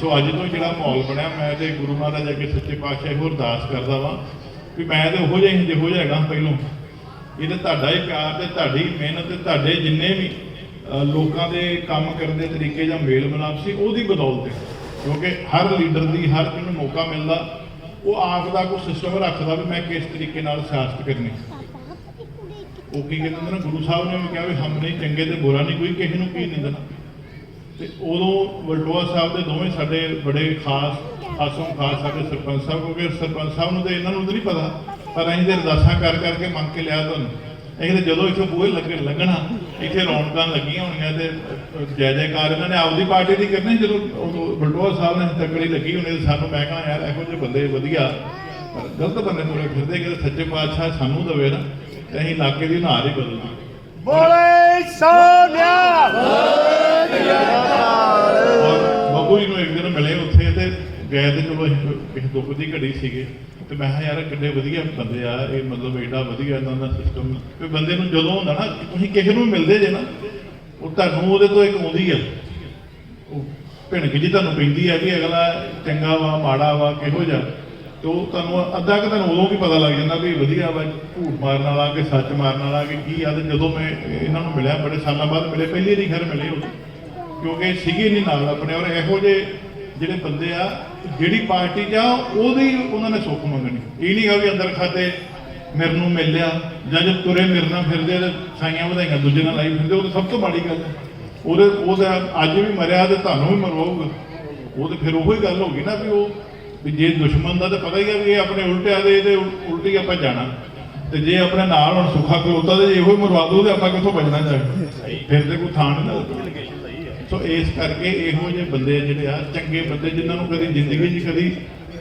ਸੋ ਅੱਜ ਤੋਂ ਜਿਹੜਾ ਮਾਹੌਲ ਬਣਿਆ, ਮੈਂ ਤੇ ਗੁਰੂ ਮਹਾਰਾਜ ਅੱਗੇ ਸੱਚੇ ਪਾਤਸ਼ਾਹ ਹੋਰ ਅਰਦਾਸ ਕਰਦਾ ਵਾਂ ਵੀ ਮੈਂ ਤੇ ਉਹੋ ਜਿਹਾ ਹੀ ਜਿਹੋ ਜਿਹਾ ਹੈਗਾ ਪਹਿਲੋਂ। ਇਹ ਤੇ ਤੁਹਾਡਾ ਹੀ ਪਿਆਰ ਤੇ ਤੁਹਾਡੀ ਮਿਹਨਤ ਤੇ ਤੁਹਾਡੇ ਜਿੰਨੇ ਵੀ ਲੋਕਾਂ ਦੇ ਕੰਮ ਕਰਨ ਦੇ ਤਰੀਕੇ ਜਾਂ ਮੇਲ ਮਿਲਾਪ ਸੀ, ਉਹਦੀ ਬਦੌਲਤ ਹੈ। ਕਿਉਂਕਿ ਹਰ ਲੀਡਰ ਦੀ, ਹਰ ਜਿਹਨੂੰ ਮੌਕਾ ਮਿਲਦਾ। ਉਹ ਆਪ ਦਾ ਕੋਈ ਸਿਸਟਮ ਰੱਖਦਾ ਵੀ ਮੈਂ ਕਿਸ ਤਰੀਕੇ ਨਾਲ ਸਿਆਸਤ ਕਰਨੀ। ਉਹ ਕੀ ਕਹਿੰਦੇ ਨੇ, ਗੁਰੂ ਸਾਹਿਬ ਨੇ ਵੀ ਕਿਹਾ ਵੀ ਹਮ ਨਹੀਂ ਚੰਗੇ ਤੇ ਬੁਰਾ ਨਹੀਂ, ਕੋਈ ਕਿਸੇ ਨੂੰ ਕੀ ਦੇਣਾ। ਤੇ ਉਦੋਂ ਵਲਟੋਆ ਸਾਹਿਬ ਦੇ ਦੋਵੇਂ ਸਾਡੇ ਬੜੇ ਖਾਸ ਖਾਸੋਂ ਖਾਸ ਸਾਡੇ ਸਰਪੰਚ ਸਾਹਿਬ, ਕਿਉਂਕਿ ਸਰਪੰਚ ਸਾਹਿਬ ਨੂੰ ਤੇ ਇਹਨਾਂ ਨੂੰ ਤਾਂ ਨਹੀਂ ਪਤਾ, ਪਰ ਅਸੀਂ ਤੇ ਅਰਦਾਸਾਂ ਕਰ ਕਰਕੇ ਮੰਗ ਕੇ ਲਿਆ ਤੁਹਾਨੂੰ। ਅਸੀਂ ਤੇ ਜਦੋਂ ਇੱਥੇ ਬੂਹੇ ਲੱਗੇ, ਲੱਗਣਾ, ਇੱਥੇ ਰੌਣਕਾਂ ਲੱਗੀਆਂ ਹੋਣੀਆਂ ਤੇ ਜੈ ਜੈਕਾਰ ਇਹਨਾਂ ਨੇ ਆਪਦੀ ਪਾਰਟੀ ਦੀ ਕਰਨੀ, ਜਦੋਂ ਬਲਟੋਆ ਸਾਹਿਬ ਨੇ ਤਕੜੀ ਲੱਗੀ ਹੋਣੀ ਸਾਨੂੰ ਮੈਂ ਕਹਾਂ, ਯਾਰ, ਇਹੋ ਜਿਹੇ ਬੰਦੇ ਵਧੀਆ ਗਲਤ ਬੰਦੇ ਤੁਰੇ ਫਿਰਦੇ ਕਿ ਸੱਚੇ ਪਾਤਸ਼ਾਹ ਸਾਨੂੰ ਦਵੇ ਨਾ, ਤੇ ਅਸੀਂ ਇਲਾਕੇ ਦੀ ਨਾਰ ਹੀ ਬਦਲ ਬੋਲੇ ਸੋਨਿਆ ਔਰ ਜੀ ਨੂੰ ਇੱਕ ਦਿਨ ਮਿਲੇ ਉੱਥੇ ਤੇ ਗਏ ਤੇ ਚਲੋ ਕਿਸੇ ਦੁੱਖ ਦੀ ਘੜੀ ਸੀਗੇ। ਤੇ ਮੈਂ ਕਿਹਾ, ਯਾਰ ਕਿੰਨੇ ਵਧੀਆ ਬੰਦੇ ਆ। ਇਹ ਮਤਲਬ ਐਡਾ ਵਧੀਆ ਇਹਨਾਂ ਦਾ ਸਿਸਟਮ ਵੀ ਬੰਦੇ ਨੂੰ ਜਦੋਂ ਹੁੰਦਾ ਨਾ, ਤੁਸੀਂ ਕਿਸੇ ਨੂੰ ਮਿਲਦੇ ਜੇ ਨਾ, ਉਹ ਤੁਹਾਨੂੰ ਉਹਦੇ ਤੋਂ ਇੱਕ ਆਉਂਦੀ ਆ। ਉਹ ਭਿਣਕ ਜੀ ਤੁਹਾਨੂੰ ਪੈਂਦੀ ਆ ਵੀ ਅਗਲਾ ਚੰਗਾ ਵਾ, ਮਾੜਾ ਵਾ, ਕਿਹੋ ਜਿਹਾ। ਤੇ ਤੁਹਾਨੂੰ ਅੱਧਾ ਕਿ ਤੁਹਾਨੂੰ ਉਦੋਂ ਵੀ ਪਤਾ ਲੱਗ ਜਾਂਦਾ ਵੀ ਵਧੀਆ ਵਾ, ਝੂਠ ਮਾਰਨ ਵਾਲਾ ਕਿ ਸੱਚ ਮਾਰਨ ਵਾਲਾ ਕਿ ਕੀ ਆ। ਤੇ ਜਦੋਂ ਮੈਂ ਇਹਨਾਂ ਨੂੰ ਮਿਲਿਆ, ਬੜੇ ਸਾਲਾਂ ਬਾਅਦ ਮਿਲੇ, ਪਹਿਲੀ ਵਾਰੀ ਖੈਰ ਮਿਲੇ ਉਹ। ਕਿਉਂਕਿ ਸੀਗੇ ਨਹੀਂ ਨਾਲ ਆਪਣੇ ਔਰ ਇਹੋ ਜਿਹੇ ਜਿਹੜੇ ਬੰਦੇ ਆ ਜਿਹੜੀ ਪਾਰਟੀ ਜਾ ਉਹਦੀ ਉਹਨਾਂ ਨੇ ਸੁੱਖ ਮੰਗਣੀ। ਇਹ ਨਹੀਂ ਗਾ ਵੀ ਅੰਦਰ ਖਾਤੇ ਮੇਰੇ ਨੂੰ ਮਿਲ ਲਿਆ ਜਾਂ ਜੇ ਤੁਰੇ ਮੇਰੇ ਨਾਲ ਫਿਰਦੇ ਤੇ ਸਾਈਆਂ ਵਧਾਈਆਂ ਦੂਜੇ ਨਾਲ ਲਾਈ ਫਿਰਦੇ ਉਹ ਤਾਂ ਸਭ ਤੋਂ ਮਾੜੀ ਗੱਲ ਹੈ ਉਹਦੇ ਉਹਦਾ ਅੱਜ ਵੀ ਮਰਿਆ ਤੇ ਤੁਹਾਨੂੰ ਵੀ ਮਰਵਾਊਗਾ। ਉਹ ਤੇ ਫਿਰ ਉਹੀ ਗੱਲ ਹੋ ਗਈ ਨਾ ਵੀ ਉਹ ਵੀ ਜੇ ਦੁਸ਼ਮਣ ਦਾ ਤਾਂ ਪਤਾ ਹੀ ਆ ਵੀ ਇਹ ਆਪਣੇ ਉਲਟਿਆ ਦੇ ਇਹਦੇ ਉਲ- ਉਲਟੀ ਆਪਾਂ ਜਾਣਾ। ਤੇ ਜੇ ਆਪਣੇ ਨਾਲ ਹੁਣ ਸੁੱਖਾ ਖਲੋਤਾ ਤੇ ਇਹੋ ਹੀ ਮਰਵਾ ਦੂ ਤੇ ਆਪਾਂ ਕਿੱਥੋਂ ਬਚਣਾ ਕੇ? ਫਿਰ ਤੇ ਕੋਈ ਥਾਂ ਨਹੀਂ ਲੱਗਦਾ। ਸੋ ਇਸ ਕਰਕੇ ਇਹੋ ਜਿਹੇ ਬੰਦੇ ਜਿਹੜੇ ਆ, ਚੰਗੇ ਬੰਦੇ ਜਿਨ੍ਹਾਂ ਨੂੰ ਕਦੀ ਜ਼ਿੰਦਗੀ 'ਚ ਕਦੀ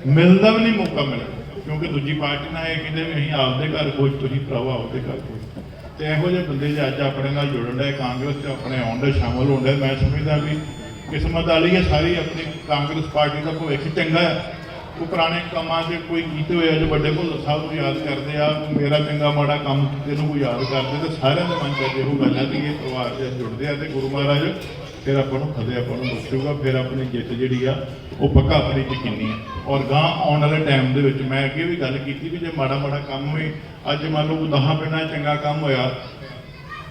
ਮਿਲਦਾ ਵੀ ਨਹੀਂ ਮੌਕਾ ਮਿਲਿਆ। ਕਿਉਂਕਿ ਦੂਜੀ ਪਾਰਟੀ ਨਾਲ ਇਹ ਕਹਿੰਦੇ ਵੀ ਅਸੀਂ ਆਪਦੇ ਘਰ ਕੋਈ ਤੁਸੀਂ ਭਰਾਵਾ ਆਪਦੇ ਘਰ ਕੋਈ ਤੇ ਇਹੋ ਜਿਹੇ ਬੰਦੇ ਜੇ ਅੱਜ ਆਪਣੇ ਨਾਲ ਜੁੜਨ ਦੇ ਕਾਂਗਰਸ 'ਚ ਆਪਣੇ ਆਉਣ ਦੇ ਸ਼ਾਮਲ ਹੋਣ ਦੇ ਮੈਂ ਸਮਝਦਾ ਵੀ ਕਿਸਮਤ ਵਾਲੀ ਹੈ ਸਾਰੀ ਆਪਣੀ ਕਾਂਗਰਸ ਪਾਰਟੀ ਦਾ ਭਵਿੱਖ ਚੰਗਾ ਹੈ। ਉਹ ਪੁਰਾਣੇ ਕੰਮਾਂ 'ਚ ਕੋਈ ਕੀਤੇ ਹੋਏ ਆ ਜੋ ਵੱਡੇ ਭੁੱਲਰ ਸਾਹਿਬ ਨੂੰ ਯਾਦ ਕਰਦੇ ਆ, ਮੇਰਾ ਚੰਗਾ ਮਾੜਾ ਕੰਮ ਕੀਤੇ ਨੂੰ ਯਾਦ ਕਰਦੇ, ਤੇ ਸਾਰਿਆਂ ਦੇ ਮਨ 'ਚ ਇਹੋ ਗੱਲ ਹੈ ਕਿ ਇਹ ਪਰਿਵਾਰ 'ਚ ਜੁੜਦੇ ਆ ਤੇ ਗੁਰੂ ਮਹਾਰਾਜ ਫਿਰ ਆਪਾਂ ਨੂੰ ਫਤਿਹ ਆਪਾਂ ਨੂੰ ਬਖਸ਼ੂਗਾ ਫਿਰ ਆਪਣੀ ਜਿੱਤ ਜਿਹੜੀ ਆ, ਉਹ ਪੱਕਾ ਆਪਣੀ ਯਕੀਨੀ ਆ। ਔਰ ਗਾਂ ਆਉਣ ਵਾਲੇ ਟਾਈਮ ਦੇ ਵਿੱਚ ਮੈਂ ਅੱਗੇ ਵੀ ਗੱਲ ਕੀਤੀ ਵੀ ਜੇ ਮਾੜਾ ਮਾੜਾ ਕੰਮ ਹੋਏ, ਅੱਜ ਮੰਨ ਲਓ 10 ਪਿੰਡਾਂ 'ਚ ਚੰਗਾ ਕੰਮ ਹੋਇਆ,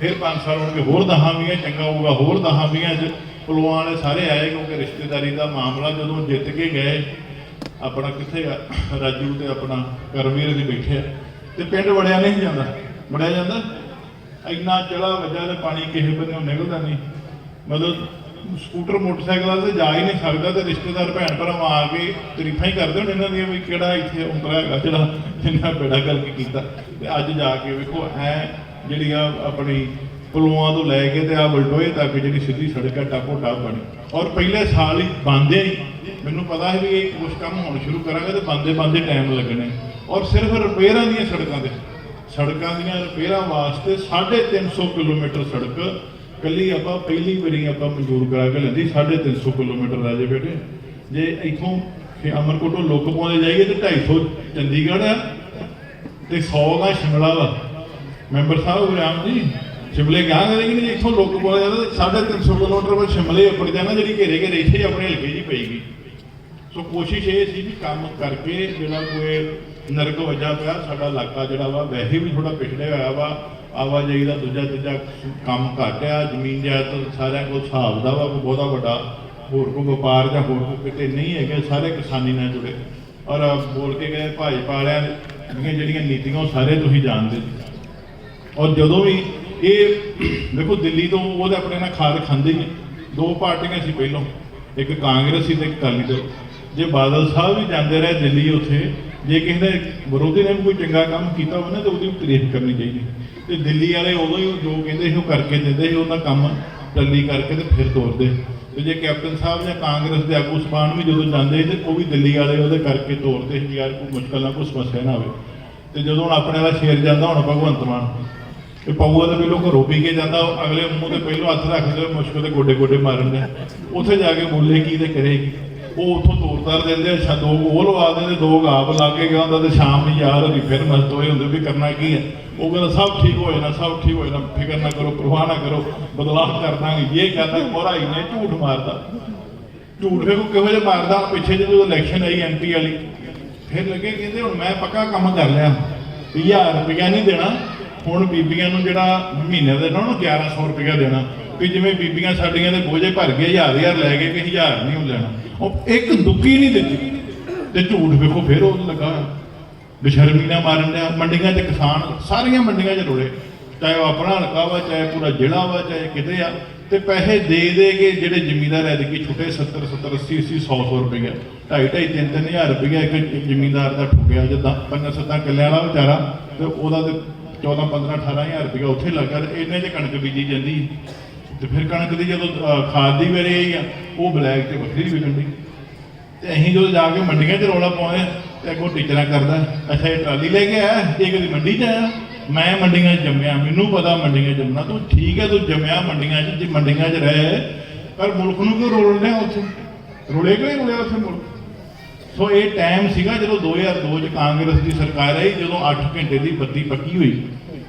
ਫਿਰ 5 ਸਾਲ ਹੋਣਗੇ, ਹੋਰ ਦਹਾਂ ਵੀਆਂ ਚੰਗਾ ਹੋਊਗਾ, ਹੋਰ ਦਹਾਂ ਵੀਆਂ 'ਚ ਪੁਲਵਾਨ ਵਾਲੇ ਸਾਰੇ ਆਏ ਕਿਉਂਕਿ ਰਿਸ਼ਤੇਦਾਰੀ ਦਾ ਮਾਮਲਾ ਜਦੋਂ ਜਿੱਤ ਕੇ ਗਏ, ਆਪਣਾ ਕਿੱਥੇ ਰਾਜੂ ਤੇ ਆਪਣਾ ਕਰਮਵੀਰ ਵੀ ਬੈਠੇ ਆ। ਤੇ ਪਿੰਡ ਵੜਿਆ ਨਹੀਂ ਜਾਂਦਾ, ਵੜਿਆ ਜਾਂਦਾ? ਇੰਨਾ ਚੜਾ ਵੱਜਾ ਤੇ ਪਾਣੀ ਕਿਸੇ ਬੰਨੇੋਂ ਨਿਕਲਦਾ ਨਹੀਂ। ਮਤਲਬ ਸਕੂਟਰ, ਮੋਟਰਸਾਈਕਲਾਂ ਤੇ ਜਾ ਹੀ ਨਹੀਂ ਸਕਦਾ ਤੇ ਰਿਸ਼ਤੇਦਾਰ ਭੈਣ ਭਰਾਵਾਂ ਆ ਕੇ ਤਾਰੀਫਾਂ ਹੀ ਕਰਦੇ ਹੁਣ ਇਹਨਾਂ ਦੀਆਂ ਵੀ ਕਿਹੜਾ ਇੱਥੇ ਉਂਤਰਾ ਹੈਗਾ ਜਿਹੜਾ ਜਿੰਨਾ ਬੇੜਾ ਕਰਕੇ ਕੀਤਾ। ਤੇ ਅੱਜ ਜਾ ਕੇ ਵੇਖੋ, ਐ ਜਿਹੜੀ ਆ ਆਪਣੀ ਪੁਲਵਾਂ ਤੋਂ ਲੈ ਕੇ ਤੇ ਆ ਬਲਟੋਏ ਤੱਕ ਜਿਹੜੀ ਸਿੱਧੀ ਸੜਕ ਹੈ ਟਾਪੋ ਟਾਪ ਬਣੀ। ਔਰ ਪਹਿਲੇ ਸਾਲ ਹੀ ਬੰਦੇ ਹੀ, ਮੈਨੂੰ ਪਤਾ ਹੈ ਵੀ ਇਹ ਕੁਝ ਕੰਮ ਹੁਣ ਸ਼ੁਰੂ ਕਰਾਂਗੇ ਤੇ ਬੰਦੇ ਬੰਦੇ ਟਾਈਮ ਲੱਗਣੇ। ਔਰ ਸਿਰਫ ਰਿਪੇਅਰਾਂ ਦੀਆਂ ਸੜਕਾਂ ਤੇ, ਸੜਕਾਂ ਦੀਆਂ ਰਿਪੇਅਰਾਂ ਵਾਸਤੇ 350 ਕਿਲੋਮੀਟਰ ਸੜਕ ਕੱਲੀ ਆਪਾਂ ਪਹਿਲੀ ਵਾਰੀ ਆਪਾਂ ਮਨਜ਼ੂਰ ਕਰਾ ਕੇ ਲੈਂਦੀ 350 ਕਿਲੋਮੀਟਰ ਰਾਜੇ ਬੇਟੇ। ਜੇ ਇੱਥੋਂ ਕਿ ਅਮਰਕੋਟੋਂ ਲੋਕਪਾਂ ਪਾਉਂਦੇ ਜਾਈਏ ਤੇ 250 ਚੰਡੀਗੜ੍ਹ ਆ ਤੇ 100 ਦਾ ਸ਼ਿਮਲਾ ਵਾ। ਮੈਂਬਰ ਸਾਹਿਬ ਗੁਰਿਆਮ ਜੀ, ਸ਼ਿਮਲੇ ਗਿਆ ਕਦੇ ਕਿ ਨਹੀਂ? ਇੱਥੋਂ ਲੋਕਪਾਂ ਜਾਂਦਾ ਤੇ 350 ਕਿਲੋਮੀਟਰ ਬਾਅਦ ਸ਼ਿਮਲੇ ਉੱਪਰ ਜਾਣਾ, ਜਿਹੜੀ ਘੇਰੇ ਘੇਰੇ ਇੱਥੇ ਹੀ ਆਪਣੇ ਹਲਕੇ ਜੀ ਪਈਗੀ ਸੋ ਕੋਸ਼ਿਸ਼ ਇਹ ਸੀ ਵੀ ਕੰਮ ਕਰਕੇ ਜਿਹੜਾ ਕੋਈ ਨਰਕ ਵਜਾ ਪਿਆ, ਸਾਡਾ ਇਲਾਕਾ ਜਿਹੜਾ ਵਾ, ਵੈਸੇ ਵੀ ਥੋੜਾ ਪਿਛੜਿਆ ਹੋਇਆ ਵਾ। ਆਵਾਜਾਈ ਦਾ ਦੂਜਾ ਤੀਜਾ ਕੰਮ ਘੱਟ ਆ, ਜ਼ਮੀਨ ਜਾਇਦਾਦ ਸਾਰਿਆਂ ਕੋਲ ਹਿਸਾਬ ਦਾ ਵਾ, ਕੋਈ ਬਹੁਤਾ ਵੱਡਾ ਹੋਰ ਕੋਈ ਵਪਾਰ ਜਾਂ ਹੋਰ ਕੋਈ ਕਿਤੇ ਨਹੀਂ ਹੈਗੇ, ਸਾਰੇ ਕਿਸਾਨੀ ਨਾਲ ਜੁੜੇ। ਔਰ ਬੋਲ ਕੇ ਗਏ ਭਾਜਪਾ ਵਾਲਿਆਂ ਦੀਆਂ ਜਿਹੜੀਆਂ ਨੀਤੀਆਂ ਉਹ ਸਾਰੇ ਤੁਸੀਂ ਜਾਣਦੇ ਜੀ। ਔਰ ਜਦੋਂ ਵੀ ਇਹ ਦੇਖੋ ਦਿੱਲੀ ਤੋਂ ਉਹਦੇ ਆਪਣੇ ਨਾਲ ਖਾਦ ਖਾਂਦੇ ਹੀ ਨੇ। ਦੋ ਪਾਰਟੀਆਂ ਸੀ ਪਹਿਲਾਂ, ਇੱਕ ਕਾਂਗਰਸ ਸੀ ਤੇ ਇੱਕ ਅਕਾਲੀ ਦਲ। ਜੇ ਬਾਦਲ ਸਾਹਿਬ ਵੀ ਜਾਂਦੇ ਰਹੇ ਦਿੱਲੀ ਉੱਥੇ ਜੇ ਕਿਸੇ ਨੇ ਵਿਰੋਧੀ ਨੇ ਵੀ ਕੋਈ ਚੰਗਾ ਕੰਮ ਕੀਤਾ ਹੋਵੇ ਨਾ, ਤੇ ਉਹਦੀ ਵੀ ਤਾਰੀਫ ਕਰਨੀ ਚਾਹੀਦੀ ਤੇ ਦਿੱਲੀ ਵਾਲੇ ਉਦੋਂ ਹੀ ਜੋ ਕਹਿੰਦੇ ਸੀ, ਉਹ ਕਰਕੇ ਦਿੰਦੇ ਸੀ ਉਹਨਾਂ ਕੰਮ ਟੱਲੀ ਕਰਕੇ ਤੇ ਫਿਰ ਤੋਰਦੇ ਤੇ ਜੇ ਕੈਪਟਨ ਸਾਹਿਬ ਜਾਂ ਕਾਂਗਰਸ ਦੇ ਆਗੂ ਸਬਾਨ ਵੀ ਜਦੋਂ ਜਾਂਦੇ ਸੀ ਤੇ ਉਹ ਵੀ ਦਿੱਲੀ ਵਾਲੇ ਉਹਦੇ ਕਰਕੇ ਤੋਰਦੇ ਸੀ ਯਾਰ ਕੋਈ ਮੁਸ਼ਕਲ ਨਾ, ਕੋਈ ਸਮੱਸਿਆ ਨਾ ਆਵੇ। ਤੇ ਜਦੋਂ ਹੁਣ ਆਪਣੇ ਵਾਲਾ ਸ਼ੇਰ ਜਾਂਦਾ, ਹੁਣ ਭਗਵੰਤ ਮਾਨ। ਇਹ ਪਊਆ ਦੇ ਪਹਿਲੋਂ ਘਰੋਂ ਪੀ ਕੇ ਜਾਂਦਾ, ਉਹ ਅਗਲੇ ਮੂੰਹ ਤੇ ਪਹਿਲੋਂ ਹੱਥ ਰੱਖਦੇ ਹੋਏ ਮੁਸ਼ਕਲ ਦੇ ਗੋਡੇ ਗੋਡੇ ਮਾਰਨ ਦੇ। ਉੱਥੇ ਜਾ ਕੇ ਬੋਲੇ, ਕੀ ਤੇ ਕਰੇਗੀ ਉਹ ਉੱਥੋਂ ਤੋਰ ਤਾਰ ਦਿੰਦੇ ਅੱਛਾ ਦੋ ਉਹ ਲਵਾ ਦਿੰਦੇ, ਦੋ ਗਾਪ ਲਾ ਕੇ ਗਿਆ ਹੁੰਦਾ ਤੇ ਸ਼ਾਮ ਨੂੰ ਯਾਰ ਉਹਦੀ ਫਿਰ ਮਸਤ ਹੋਏ ਹੁੰਦੇ ਵੀ ਕਰਨਾ ਕੀ ਹੈ ਉਹ ਕਹਿੰਦਾ, ਸਭ ਠੀਕ ਹੋ ਜਾਣਾ, ਸਭ ਠੀਕ ਹੋ ਜਾਣਾ, ਫਿਕਰ ਨਾ ਕਰੋ, ਪਰਵਾਹ ਨਾ ਕਰੋ, ਬਦਲਾਅ ਕਰ ਦਾਂਗੇ। ਇਹ ਕਹਿੰਦਾ ਮੋਹਰਾਈ ਨੇ ਝੂਠ ਮਾਰਦਾ। ਝੂਠ ਵੇਖੋ ਕਿਹੋ ਜਿਹਾ ਮਾਰਦਾ? ਪਿੱਛੇ ਜਦੋਂ ਇਲੈਕਸ਼ਨ ਆਈ ਐਮਪੀ ਵਾਲੀ, ਫਿਰ ਲੱਗੇ, ਕਹਿੰਦੇ, ਹੁਣ ਮੈਂ ਪੱਕਾ ਕੰਮ ਕਰ ਲਿਆ। 1000 ਰੁਪਇਆ ਨਹੀਂ ਦੇਣਾ, ਹੁਣ ਬੀਬੀਆਂ ਨੂੰ ਜਿਹੜਾ ਮਹੀਨੇ ਦੇ ਨਾ ਉਹਨੂੰ 1100 ਰੁਪਇਆ ਦੇਣਾ। ਵੀ ਜਿਵੇਂ ਬੀਬੀਆਂ ਸਾਡੀਆਂ ਦੇ ਬੋਝੇ ਭਰ ਗਏ, ਹਜ਼ਾਰ ਹਜ਼ਾਰ ਲੈ ਗਏ ਕਿ ਹਜ਼ਾਰ ਨਹੀਂ ਹੁਣ ਲੈਣਾ। ਉਹ ਇੱਕ ਦੁੱਕੀ ਨਹੀਂ ਦਿੱਤੀ। ਤੇ ਝੂਠ ਵੇਖੋ, ਫਿਰ ਉਹ ਲੱਗਾ। ਹੋਇਆ। ਬੇਸ਼ਰਮੀ ਨਾਲ ਮਾਰਨ ਡਿਆ, ਮੰਡੀਆਂ 'ਚ ਕਿਸਾਨ, ਸਾਰੀਆਂ ਮੰਡੀਆਂ 'ਚ ਰੋੜੇ ਚਾਹੇ ਉਹ ਆਪਣਾ ਹਲਕਾ ਵਾ, ਚਾਹੇ ਪੂਰਾ ਜ਼ਿਲ੍ਹਾ ਵਾ, ਚਾਹੇ ਕਿਤੇ ਆ। ਤੇ ਪੈਸੇ ਦੇ ਦੇ ਕੇ ਜਿਹੜੇ ਜ਼ਿਮੀਂਦਾਰ ਕਿ ਛੁੱਟੇ 70 70 80 80 100 100 ਰੁਪਏ ਢਾਈ ਢਾਈ, ਤਿੰਨ ਤਿੰਨ ਹਜ਼ਾਰ ਰੁਪਏ ਇੱਕ ਜ਼ਿਮੀਂਦਾਰ ਦਾ ਠੁੱਕਿਆ ਜਿੱਦਾਂ ਪੰਜਾਂ ਸੱਤਾਂ ਕਿੱਲਿਆਂ ਵਾਲਾ ਵਿਚਾਰਾ, ਤੇ ਉਹਦਾ ਤੇ 14 15 18 ਹਜ਼ਾਰ ਰੁਪਏ ਉੱਥੇ ਲੱਗਾ ਤੇ ਇਹਨੇ 'ਚ ਕਣਕ ਬੀਜੀ ਜਾਂਦੀ। ਤੇ ਫਿਰ ਕਣਕ ਦੀ ਜਦੋਂ ਖਾਦ ਦੀ ਵੇਲੇ ਆਈ ਆ ਉਹ ਬਲੈਕ ਤੇ ਵੱਖਰੀ ਵਿਕਣ ਦੀ ਤੇ ਅਸੀਂ ਜਦੋਂ ਜਾ ਕੇ ਮੰਡੀਆਂ 'ਚ ਰੌਲਾ ਪਾਉਂਦੇ ਹਾਂ, ਤੇ ਅੱਗੋਂ ਟੀਚਰਾਂ ਕਰਦਾ ਅੱਛਾ ਇਹ ਟਰਾਲੀ ਲੈ ਕੇ ਆਇਆ ਇਹ ਕਦੀ ਮੰਡੀ 'ਚ ਆਇਆ? ਮੈਂ ਮੰਡੀਆਂ 'ਚ ਜੰਮਿਆ ਮੈਨੂੰ ਪਤਾ ਮੰਡੀਆਂ 'ਚ ਜੰਮਣਾ ਤੂੰ ਠੀਕ ਹੈ ਤੂੰ ਜੰਮਿਆ ਮੰਡੀਆਂ 'ਚ ਜੇ ਮੰਡੀਆਂ 'ਚ ਰਹਿ ਪਰ ਮੁਲਕ ਨੂੰ ਕਿਉਂ ਰੋਲ ਰਿਹਾ ਉੱਥੇ? ਰੋਲੇ ਕਿਉਂ ਨਹੀਂ ਰੋਲਿਆ ਉੱਥੇ ਮੁਲਕ? ਸੋ ਇਹ ਟਾਈਮ ਸੀਗਾ ਜਦੋਂ 2002 'ਚ ਕਾਂਗਰਸ ਦੀ ਸਰਕਾਰ ਆਈ ਜਦੋਂ 8 ਘੰਟੇ ਦੀ ਬੱਤੀ ਪੱਕੀ ਹੋਈ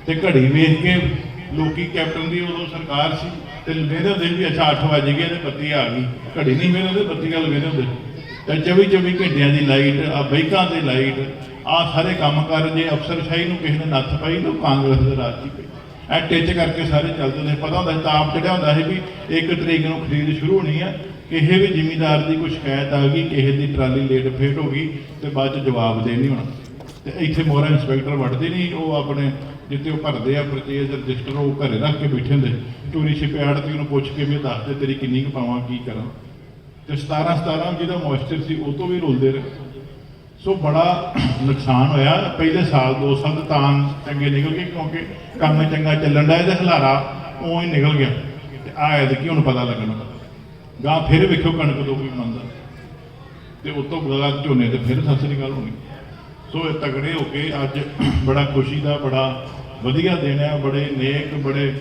ਤੇ ਘੜੀ ਵੇਖ ਕੇ ਲੋਕੀ ਕੈਪਟਨ ਦੀ ਉਦੋਂ ਸਰਕਾਰ ਸੀ ਤੇ ਵੇਦੇ ਹੁੰਦੇ ਵੀ ਅੱਛਾ 8 ਵਜ ਗਏ ਤੇ ਬੱਤੀ ਆ ਗਈ। ਘੜੀ ਨਹੀਂ ਵੇਦੇ ਹੁੰਦੇ ਬੱਤੀ ਗੱਲ ਵੇਦੇ ਹੁੰਦੇ। ਤੇ 24 24 ਘੰਟਿਆਂ ਦੀ ਲਾਈਟ ਆ ਬਾਈਕਾਂ ਤੇ ਲਾਈਟ ਆ ਸਾਰੇ ਕੰਮ ਕਰ ਜੇ ਅਫਸਰਸ਼ਾਹੀ ਨੂੰ ਕਿਸੇ ਨੇ ਨੱਥ ਪਾਈ ਤਾਂ ਉਹ ਕਾਂਗਰਸ ਦੇ ਰਾਜ 'ਚ ਹੀ ਪਈ। ਐ ਟਿੱਚ ਕਰਕੇ ਸਾਰੇ ਚੱਲਦੇ ਨੇ ਪਤਾ ਹੁੰਦਾ ਸੀ, ਤਾਪ ਚੜਿਆ ਹੁੰਦਾ ਸੀ ਵੀ ਇੱਕ ਤਰੀਕ ਨੂੰ ਖਰੀਦ ਸ਼ੁਰੂ ਹੋਣੀ ਆ ਕਿਸੇ ਵੀ ਜ਼ਿਮੀਂਦਾਰ ਦੀ ਕੋਈ ਸ਼ਿਕਾਇਤ ਆ ਗਈ ਕਿਸੇ ਦੀ ਟਰਾਲੀ ਲੇਟ ਫੇਟ ਹੋ ਗਈ ਤੇ ਬਾਅਦ ਚ ਜਵਾਬ ਦੇ ਨਹੀਂ ਹੋਣਾ। ਤੇ ਇੱਥੇ ਮੋਹਰਾ ਇੰਸਪੈਕਟਰ ਵੜਦੇ ਨਹੀਂ ਉਹ ਆਪਣੇ ਜਿੱਥੇ ਉਹ ਭਰਦੇ ਆ ਪਰਚੇਜ਼ ਰਜਿਸਟਰ ਉਹ ਘਰੇ ਰੱਖ ਕੇ ਬੈਠੇ ਹੁੰਦੇ, ਚੋਰੀ ਛਿਪੇ ਆੜਤੀ ਨੂੰ ਪੁੱਛ ਕੇ ਵੀ ਦੱਸ ਦੇ ਤੇਰੀ ਕਿੰਨੀ ਕੁ ਪਾਵਾਂ, ਕੀ ਕਰਾਂ। ਤੇ 17 17 ਜਿਹਦਾ ਮੋਇਸਚਰ ਸੀ, ਉਹ ਤੋਂ ਵੀ ਰੋਲਦੇ ਰਹੇ। ਸੋ ਬੜਾ ਨੁਕਸਾਨ ਹੋਇਆ। ਪਹਿਲੇ ਸਾਲ ਦੋ ਸਾਲ ਤਾਂ ਚੰਗੇ ਨਿਕਲ ਗਏ, ਕਿਉਂਕਿ ਕੰਮ ਚੰਗਾ ਚੱਲਣ ਦਾ ਇਹਦਾ ਹਲਾਰਾ ਉਹ ਹੀ ਨਿਕਲ ਗਿਆ। ਤੇ ਆ ਕੀ ਹੁਣ ਪਤਾ ਲੱਗਣਾ। ਗਾਂ ਫਿਰ ਵੇਖਿਓ ਕਣਕ ਦੋ ਵੀ ਮੰਨਦਾ ਤੇ ਉਸ ਤੋਂ ਬਾਅਦ ਝੋਨੇ ਤੇ ਫਿਰ ਸਤਿ ਸ੍ਰੀ ਗੱਲ ਹੋਣੀ। ਸੋ ਇਹ ਤਗੜੇ ਹੋ ਕੇ ਅੱਜ ਬੜਾ ਖੁਸ਼ੀ ਦਾ, ਬੜਾ ਵਧੀਆ ਦਿਨ ਹੈ। ਬੜੇ ਨੇਕ, ਬੜੇ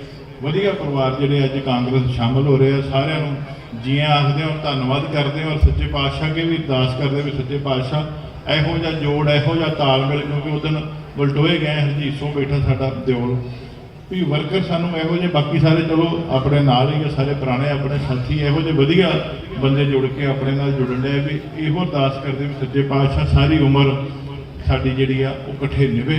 ਵਧੀਆ ਪਰਿਵਾਰ ਜਿਹੜੇ ਅੱਜ ਕਾਂਗਰਸ ਸ਼ਾਮਲ ਹੋ ਰਹੇ ਆ। ਸਾਰਿਆਂ ਨੂੰ ਜੀਆਂ ਆਖਦੇ ਹਾਂ ਔਰ ਧੰਨਵਾਦ ਕਰਦੇ ਹਾਂ ਔਰ ਸੱਚੇ ਪਾਤਸ਼ਾਹ ਕੇ ਵੀ ਅਰਦਾਸ ਕਰਦੇ ਵੀ ਸੱਚੇ ਪਾਤਸ਼ਾਹ ਇਹੋ ਜਿਹਾ ਜੋੜ, ਇਹੋ ਜਿਹਾ ਤਾਲਮੇਲ, ਕਿਉਂਕਿ ਉਹ ਦਿਨ ਬਲਟੋਏ ਗਏ ਹਰਜੀਤ ਸਿੰਘ ਬੈਠਾ ਸਾਡਾ ਦਿਓਲ। ਵੀ ਵਰਕਰ ਸਾਨੂੰ ਇਹੋ ਜਿਹੇ, ਬਾਕੀ ਸਾਰੇ ਚਲੋ ਆਪਣੇ ਨਾਲ ਹੀ ਸਾਰੇ ਪੁਰਾਣੇ ਆਪਣੇ ਸਾਥੀ, ਇਹੋ ਜਿਹੇ ਵਧੀਆ ਬੰਦੇ ਜੁੜ ਕੇ ਆਪਣੇ ਨਾਲ ਜੁੜਨ ਦੇ ਵੀ ਇਹੋ ਅਰਦਾਸ ਕਰਦੇ ਵੀ ਸੱਚੇ ਪਾਤਸ਼ਾਹ, ਸਾਰੀ ਉਮਰ ਸਾਡੀ ਜਿਹੜੀ ਆ, ਉਹ ਇਕੱਠੇ ਨਿਵੇ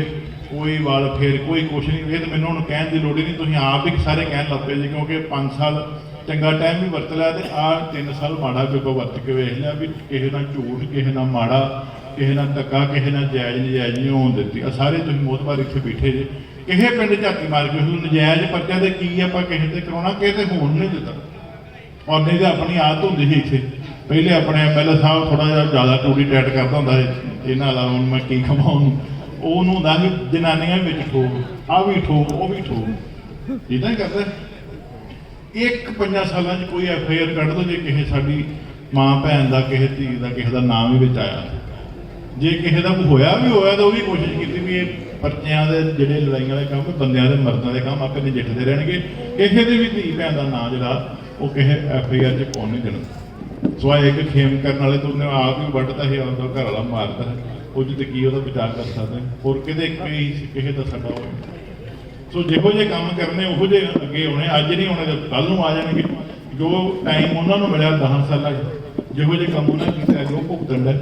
ਕੋਈ ਵਾਲ ਫੇਰ ਕੋਈ ਕੁਛ ਨਹੀਂ, ਇਹ ਤਾਂ ਮੈਨੂੰ ਹੁਣ ਕਹਿਣ ਦੀ ਲੋੜ ਹੀ ਨਹੀਂ, ਤੁਸੀਂ ਆਪ ਹੀ ਸਾਰੇ ਕਹਿਣ ਲੱਗ ਪਏ ਜੀ, ਕਿਉਂਕਿ 5 ਸਾਲ ਚੰਗਾ ਟਾਈਮ ਵੀ ਵਰਤ ਲਿਆ ਤੇ ਆਹ 3 ਸਾਲ ਮਾੜਾ ਵੀ ਕੋ ਵਰਤ ਕੇ ਵੇਖ ਲਿਆ ਵੀ ਕਿਸੇ ਨਾਲ ਝੂਠ, ਕਿਸੇ ਨਾਲ ਮਾੜਾ, ਕਿਸੇ ਨਾਲ ਧੱਕਾ, ਕਿਸੇ ਨਾਲ ਜਾਇਜ਼ ਨਜਾਇਜ਼ ਨਹੀਂ ਹੋਣ ਦਿੱਤੀ। ਆ ਸਾਰੇ ਤੁਸੀਂ ਮੋਤਬਾਰ ਇੱਥੇ ਬੈਠੇ ਜੇ। ਕਿਸੇ ਪਿੰਡ ਝਾਤੀ ਮਾਰ ਕੇ ਉਹਨੂੰ ਨਜਾਇਜ਼ ਪਰਚਾ ਦੇ ਕੀ ਆਪਾਂ ਕਿਸੇ ਤੇ ਕਰਾਉਣਾ, ਕਿਸੇ ਤੇ ਹੋਣ ਨਹੀਂ ਦਿੱਤਾ। ਔਰ ਨਹੀਂ ਤਾਂ ਆਪਣੀ ਆਦਤ ਹੁੰਦੀ ਸੀ ਇੱਥੇ। ਪਹਿਲੇ ਆਪਣੇ ਐਮਐਲਏ ਸਾਹਿਬ ਥੋੜਾ ਜਿਹਾ ਜ਼ਿਆਦਾ ਟੂੜੀ ਟੈਟ ਕਰਦਾ ਹੁੰਦਾ ਸੀ, ਇਹਨਾਂ ਨਾਲ ਹੁਣ ਮੈਂ ਕੀ ਕਮਾਂ ਉਹਨੂੰ ਉਹਨੂੰ ਹੁੰਦਾ ਸੀ ਜਨਾਨੀਆਂ ਵਿੱਚ ਠੋਕ ਆ ਵੀ ਠੋਕ, ਉਹ ਵੀ ਠੋਕ। ਇਦਾਂ ਹੀ ਕਰਦਾ। ਇੱਕ ਪੰਜਾਂ ਸਾਲਾਂ 'ਚ ਕੋਈ ਐਫ ਆਈ ਆਰ ਕੱਢ ਦੋ ਜੇ ਕਿਸੇ ਸਾਡੀ ਮਾਂ ਭੈਣ ਦਾ, ਕਿਸੇ ਧੀ ਦਾ, ਕਿਸੇ ਦਾ ਨਾਮ ਹੀ ਵਿੱਚ ਆਇਆ। ਜੇ ਕਿਸੇ ਦਾ ਹੋਇਆ ਵੀ ਹੋਇਆ, ਤਾਂ ਉਹ ਵੀ ਕੋਸ਼ਿਸ਼ ਕੀਤੀ ਵੀ ਇਹ ਪਰਚਿਆਂ ਦੇ ਜਿਹੜੇ ਲੜਾਈਆਂ ਵਾਲੇ ਕੰਮ, ਬੰਦਿਆਂ ਦੇ ਮਰਦਾਂ ਦੇ ਕੰਮ ਆਪੇ ਨਜਿੱਠਦੇ ਰਹਿਣਗੇ। ਕਿਸੇ ਦੇ ਵੀ ਧੀ ਭੈਣ ਦਾ ਨਾਂ ਜਿਹੜਾ, ਉਹ ਕਿਸੇ ਐਫ ਆਈ ਆਰ 'ਚ ਪਾਉਣ ਨਹੀਂ ਦੇਣਾ। ਸੋ ਆਹ ਇੱਕ ਖੇਮ ਕਰਨ ਵਾਲੇ ਤੋਂ ਉਹਨੇ ਆਪ ਹੀ ਵੱਢਦਾ ਹੈ ਆਪਦਾ ਘਰ ਵਾਲਾ ਮਾਰਦਾ ਹੈ। ਉਹ ਤੇ ਕੀ ਉਹਦਾ ਵਿਚਾਰ ਕਰ ਸਕਦਾ ਹੋਰ ਕਿਤੇ ਕੋਈ ਕਿਸੇ ਦਾ ਸਾਡਾ ਹੋਵੇ ਸੋ ਜਿਹੋ ਜਿਹੇ ਕੰਮ ਕਰਨੇ, ਉਹੋ ਜਿਹੇ ਅੱਗੇ ਹੋਣੇ ਅੱਜ ਨਹੀਂ ਹੋਣੇ ਕੱਲ ਨੂੰ ਆ ਜਾਣਗੇ। ਜੋ ਟਾਈਮ ਉਹਨਾਂ ਨੂੰ ਮਿਲਿਆ 10 ਸਾਲਾਂ 'ਚ, ਜਿਹੋ ਜਿਹੇ ਕੰਮ ਉਹਨਾਂ ਕੀਤੇ ਅੱਜ ਉਹ ਭੁਗਤਣ ਦਾ